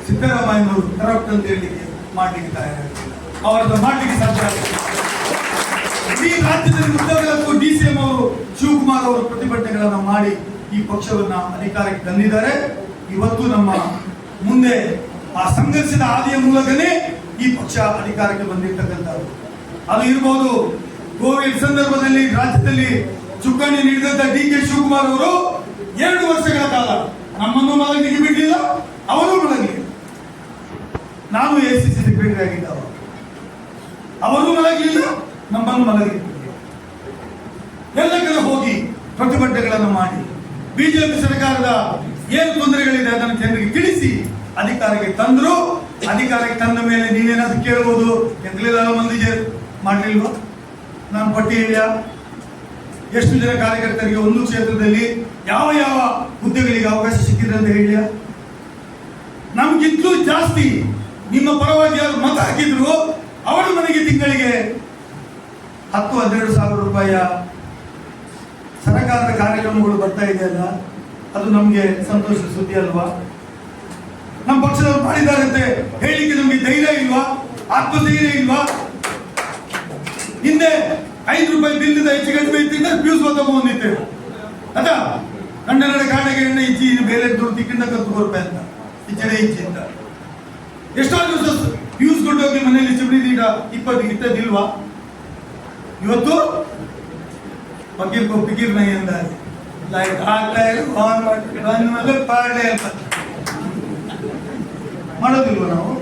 Speaker 4: ಸಿದ್ದರಾಮಯ್ಯನವರು ಕರಪ್ಟ್ ಅಂತ ಹೇಳಲಿಕ್ಕೆ ಮಾಡಲಿಕ್ಕೆ ತಯಾರಾಗಿಲ್ಲ ಅವರದ್ದು ಮಾಡಲಿಕ್ಕೆ ಸಾಧ್ಯ. ಇಡೀ ರಾಜ್ಯದಲ್ಲಿ ಉದ್ದಗಲಕ್ಕೂ ಡಿ ಸಿ ಎಂ ಅವರು, ಶಿವಕುಮಾರ್ ಅವರು ಪ್ರತಿಭಟನೆಗಳನ್ನು ಮಾಡಿ ಈ ಪಕ್ಷವನ್ನ ಅಧಿಕಾರಕ್ಕೆ ತಂದಿದ್ದಾರೆ. ಇವತ್ತು ನಮ್ಮ ಮುಂದೆ ಆ ಸಂಘರ್ಷದ ಹಾದಿಯ ಮೂಲಕನೇ ಈ ಪಕ್ಷ ಅಧಿಕಾರಕ್ಕೆ ಬಂದಿರತಕ್ಕಂಥದ್ದು ಅದು ಇರ್ಬೋದು ಕೋವಿಡ್ ಸಂದರ್ಭದಲ್ಲಿ ರಾಜ್ಯದಲ್ಲಿ ಚುಕ್ಕಾಣಿ ನೀಡಿದಂತ ಡಿ ಕೆ ಶಿವಕುಮಾರ್ ಅವರು ಎರಡು ವರ್ಷಗಳ ಕಾಲ ನಮ್ಮನ್ನು ಮಲಗಲಿಕ್ಕೆ ಬಿಡಲಿಲ್ಲ ಅವರು ಮಲಗಲಿಲ್ಲ. ನಾನು ಎ ಸಿ ಸಿ ಸೆಕ್ರೆಟರಿ ಆಗಿದ್ದ ಅವರು ಮಲಗಲಿಲ್ಲ ನಮ್ಮನ್ನು ಬಿಡಲಿಲ್ಲ. ಎಲ್ಲ ಕಡೆ ಹೋಗಿ ಪ್ರತಿಭಟನೆಗಳನ್ನು ಮಾಡಿ. ಬಿಜೆಪಿ ಸರ್ಕಾರದ ಏನು ತೊಂದರೆಗಳಿದೆ ಅದನ್ನು ಜನರಿಗೆ ತಿಳಿಸಿ. ಅಧಿಕಾರಕ್ಕೆ ತಂದ್ರು, ಅಧಿಕಾರಕ್ಕೆ ತಂದ ಮೇಲೆ ನೀವೇನಾದ್ರೂ ಕೇಳ್ಬೋದು ಎಂತಲಿಲ್ಲ ಮಂದಿಗೆ ಮಾಡಲಿಲ್ವಾ? ನಾನು ಪಟ್ಟಿ ಹೇಳಿಯಾ ಎಷ್ಟು ಜನ ಕಾರ್ಯಕರ್ತರಿಗೆ ಒಂದು ಕ್ಷೇತ್ರದಲ್ಲಿ ಯಾವ ಯಾವ ಹುದ್ದೆಗಳಿಗೆ ಅವಕಾಶ ಸಿಕ್ಕಿದೆ ಅಂತ ಹೇಳಿಯ? ನಮ್ಗಿಂತಲೂ ಜಾಸ್ತಿ ನಿಮ್ಮ ಪರವಾಗಿ ಯಾರು ಮತ ಹಾಕಿದ್ರು ಅವಳು ಮನೆಗೆ ತಿಂಗಳಿಗೆ ಹತ್ತು ಹನ್ನೆರಡು ಸಾವಿರ ರೂಪಾಯಿಯ ಸರಕಾರದ ಕಾರ್ಯಕ್ರಮಗಳು ಬರ್ತಾ ಇದೆಯಲ್ಲ ಅದು ನಮಗೆ ಸಂತೋಷ ಸುದ್ದಿ ಅಲ್ವಾ? ನಮ್ಮ ಪಕ್ಷದವರು ಮಾಡಿದಾರಂತೆ ಹೇಳಿಕೆ ನಮಗೆ ಧೈರ್ಯ ಇಲ್ವಾ? ಆತ್ಮಧೈರ್ಯ ಇಲ್ವಾ? ಹಿಂದೆ ಐದು ರೂಪಾಯಿ ಬಿಲ್ಲಿಂದ ಹೆಚ್ಚು ಕಡಿಮೆ ಇತ್ತಿಂದ ಫ್ಯೂಸ್ ಬಂದಿದ್ದೇವೆ ಅದ ಕನ್ನಡ ಕಾಡಿಗೆ ಎಣ್ಣೆ ಇಚ್ಚಿ ಇದು ಬೇರೆ ದೂರ ತಿಕ್ಕಿಂದ ಕತ್ತು ರೂಪಾಯಿ ಅಂತ ಇಚ್ಚನೆ ಇಚ್ಚಿ ಅಂತ. ಎಷ್ಟೋ ದಿವಸ ಪ್ಯೂಸ್ ಕೊಂಡೋಗಿ ಮನೆಯಲ್ಲಿ ಚಿಮಣಿ ದೀಡ ಇಪ್ಪತ್ತು ಇಟ್ಟದಿಲ್ವಾ ಇವತ್ತು ಬಗ್ಗೆ ಬಿಗಿರ್ ಮೈ ಅಂತ ಲೈಟ್ ಆಗ್ತಾ ಇಲ್ಲ ಆನ್ ಮಾಡಿ ಆನ್ ಮೇಲೆ ಪಾಡ್ಲೆ ಅಂತ. ಮಾಡೋದಿಲ್ವ ನಾವು?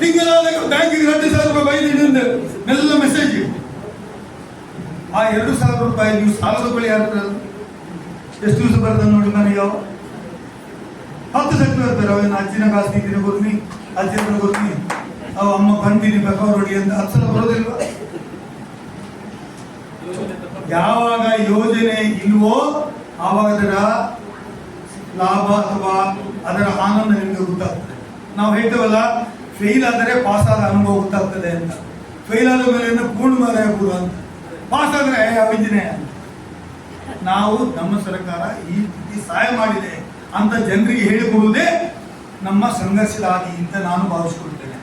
Speaker 4: ತಿಂಗಳಾದಾಗ ಬ್ಯಾಂಕಿಗೆ ಎರಡು ಸಾವಿರ ರೂಪಾಯಿ ಬೈದಿಡಿಂದ ಎಲ್ಲ ಮೆಸೇಜ್ ಆ ಎರಡು ಸಾವಿರ ರೂಪಾಯಿ ನೀವು ಸಾಲದ ಬಳಿ ಹಾಕ್ತಾರೆ? ಎಷ್ಟು ದಿವಸ ಬರ್ತದೆ ನೋಡಿ ನನಗೆ ಹತ್ತು ಸೆಟ್ ಬರ್ತಾರೆ ಅವೇನು ಅಜ್ಜಿನ ಕಾಸು ಇದ್ದೀನಿ ಬರ್ತೀನಿ ಅಜ್ಜಿ ಹತ್ರ ಬರ್ತೀನಿ ಅವ ಅಮ್ಮ ಬಂದಿನಿ ಬೇಕಾ ನೋಡಿ ಅಂತ. ಹತ್ತು ಸಲ ಬರೋದಿಲ್ವಾ? ಯಾವಾಗ ಯೋಜನೆ ಇಲ್ವೋ ಆವಾಗ ಅದರ ಲಾಭ ಅಥವಾ ಅದರ ಆನಂದ ನಿಮಗೆ ಗೊತ್ತಾಗ್ತದೆ. ನಾವು ಹೇಳ್ತೇವಲ್ಲ ಫೇಲ್ ಆದರೆ ಪಾಸ್ ಆದ ಅನುಭವ ಗೊತ್ತಾಗ್ತದೆ ಅಂತ. ಫೇಲ್ ಆದ ಮೇಲೆ ಪೂರ್ಣ ಮಾರ ಆಗ್ಬೋದು ಅಂತ. ಪಾಸ್ ಆದರೆ ಯಾವ ಅಂತ. ನಾವು ನಮ್ಮ ಸರ್ಕಾರ ಈ ರೀತಿ ಸಹಾಯ ಮಾಡಿದೆ ಅಂತ ಜನರಿಗೆ ಹೇಳಿಕೊಡುವುದೇ ನಮ್ಮ ಸಂಘರ್ಷದ ಆದಿ ಅಂತ ನಾನು ಭಾವಿಸ್ಕೊಳ್ತೇನೆ.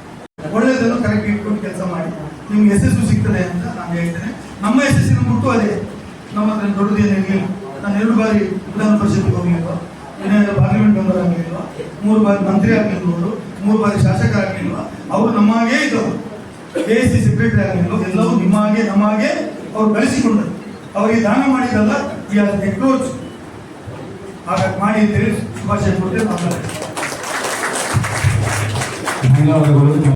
Speaker 4: ಒಳ್ಳೆಯದನ್ನು ಕರೆಕ್ಟ್ ಇಟ್ಕೊಂಡು ಕೆಲಸ ಮಾಡಿ. ನಿಮ್ಗೆ ಯಶಸ್ಸು ಸಿಗ್ತದೆ ಅಂತ ನಾನು ಹೇಳ್ತೇನೆ. ನಮ್ಮ ಯಶಸ್ಸಿನ ಮುಟ್ಟು ಅದೇ. ನಮ್ಮ ಹತ್ರ ದೊಡ್ಡದೇನಿಲ್ಲ ನಾನು ಎರಡು ಬಾರಿ ವಿಧಾನ ಪರಿಷತ್ಗೆ ಹೋಗಿಲ್ವಾ? ಏನಾದರೂ ಪಾರ್ಲಿಮೆಂಟ್ ಮೆಂಬರ್ ಆಗಲಿಲ್ವಾ ಮೂರು ಬಾರಿ ಮಂತ್ರಿ ಆಗಿರ್ಬೋದು ಮೂರು ಬಾರಿ ಶಾಸಕ ಅವರು ನಮ್ಮಾಗೇ ಇದ್ದವರು. ಎ ಸಿ ಸೆಕ್ರೆಟರಿ ಆಗಲಿಲ್ವ? ಎಲ್ಲವೂ ನಿಮ್ಮಾಗೆ, ನಮ್ಮಾಗೆ ಅವ್ರು ಬೆಳೆಸಿಕೊಂಡರು ಅವರಿಗೆ ದಾನ ಮಾಡಿದಲ್ಲ ಈ ಅಪ್ರೋಚ್ ಹಾಗಾಗಿ ಮಾಡಿ ಅಂತೇಳಿ ಶುಭಾಶಯ ಕೊಡ್ತೇವೆ
Speaker 1: ಧನ್ಯವಾದಗಳು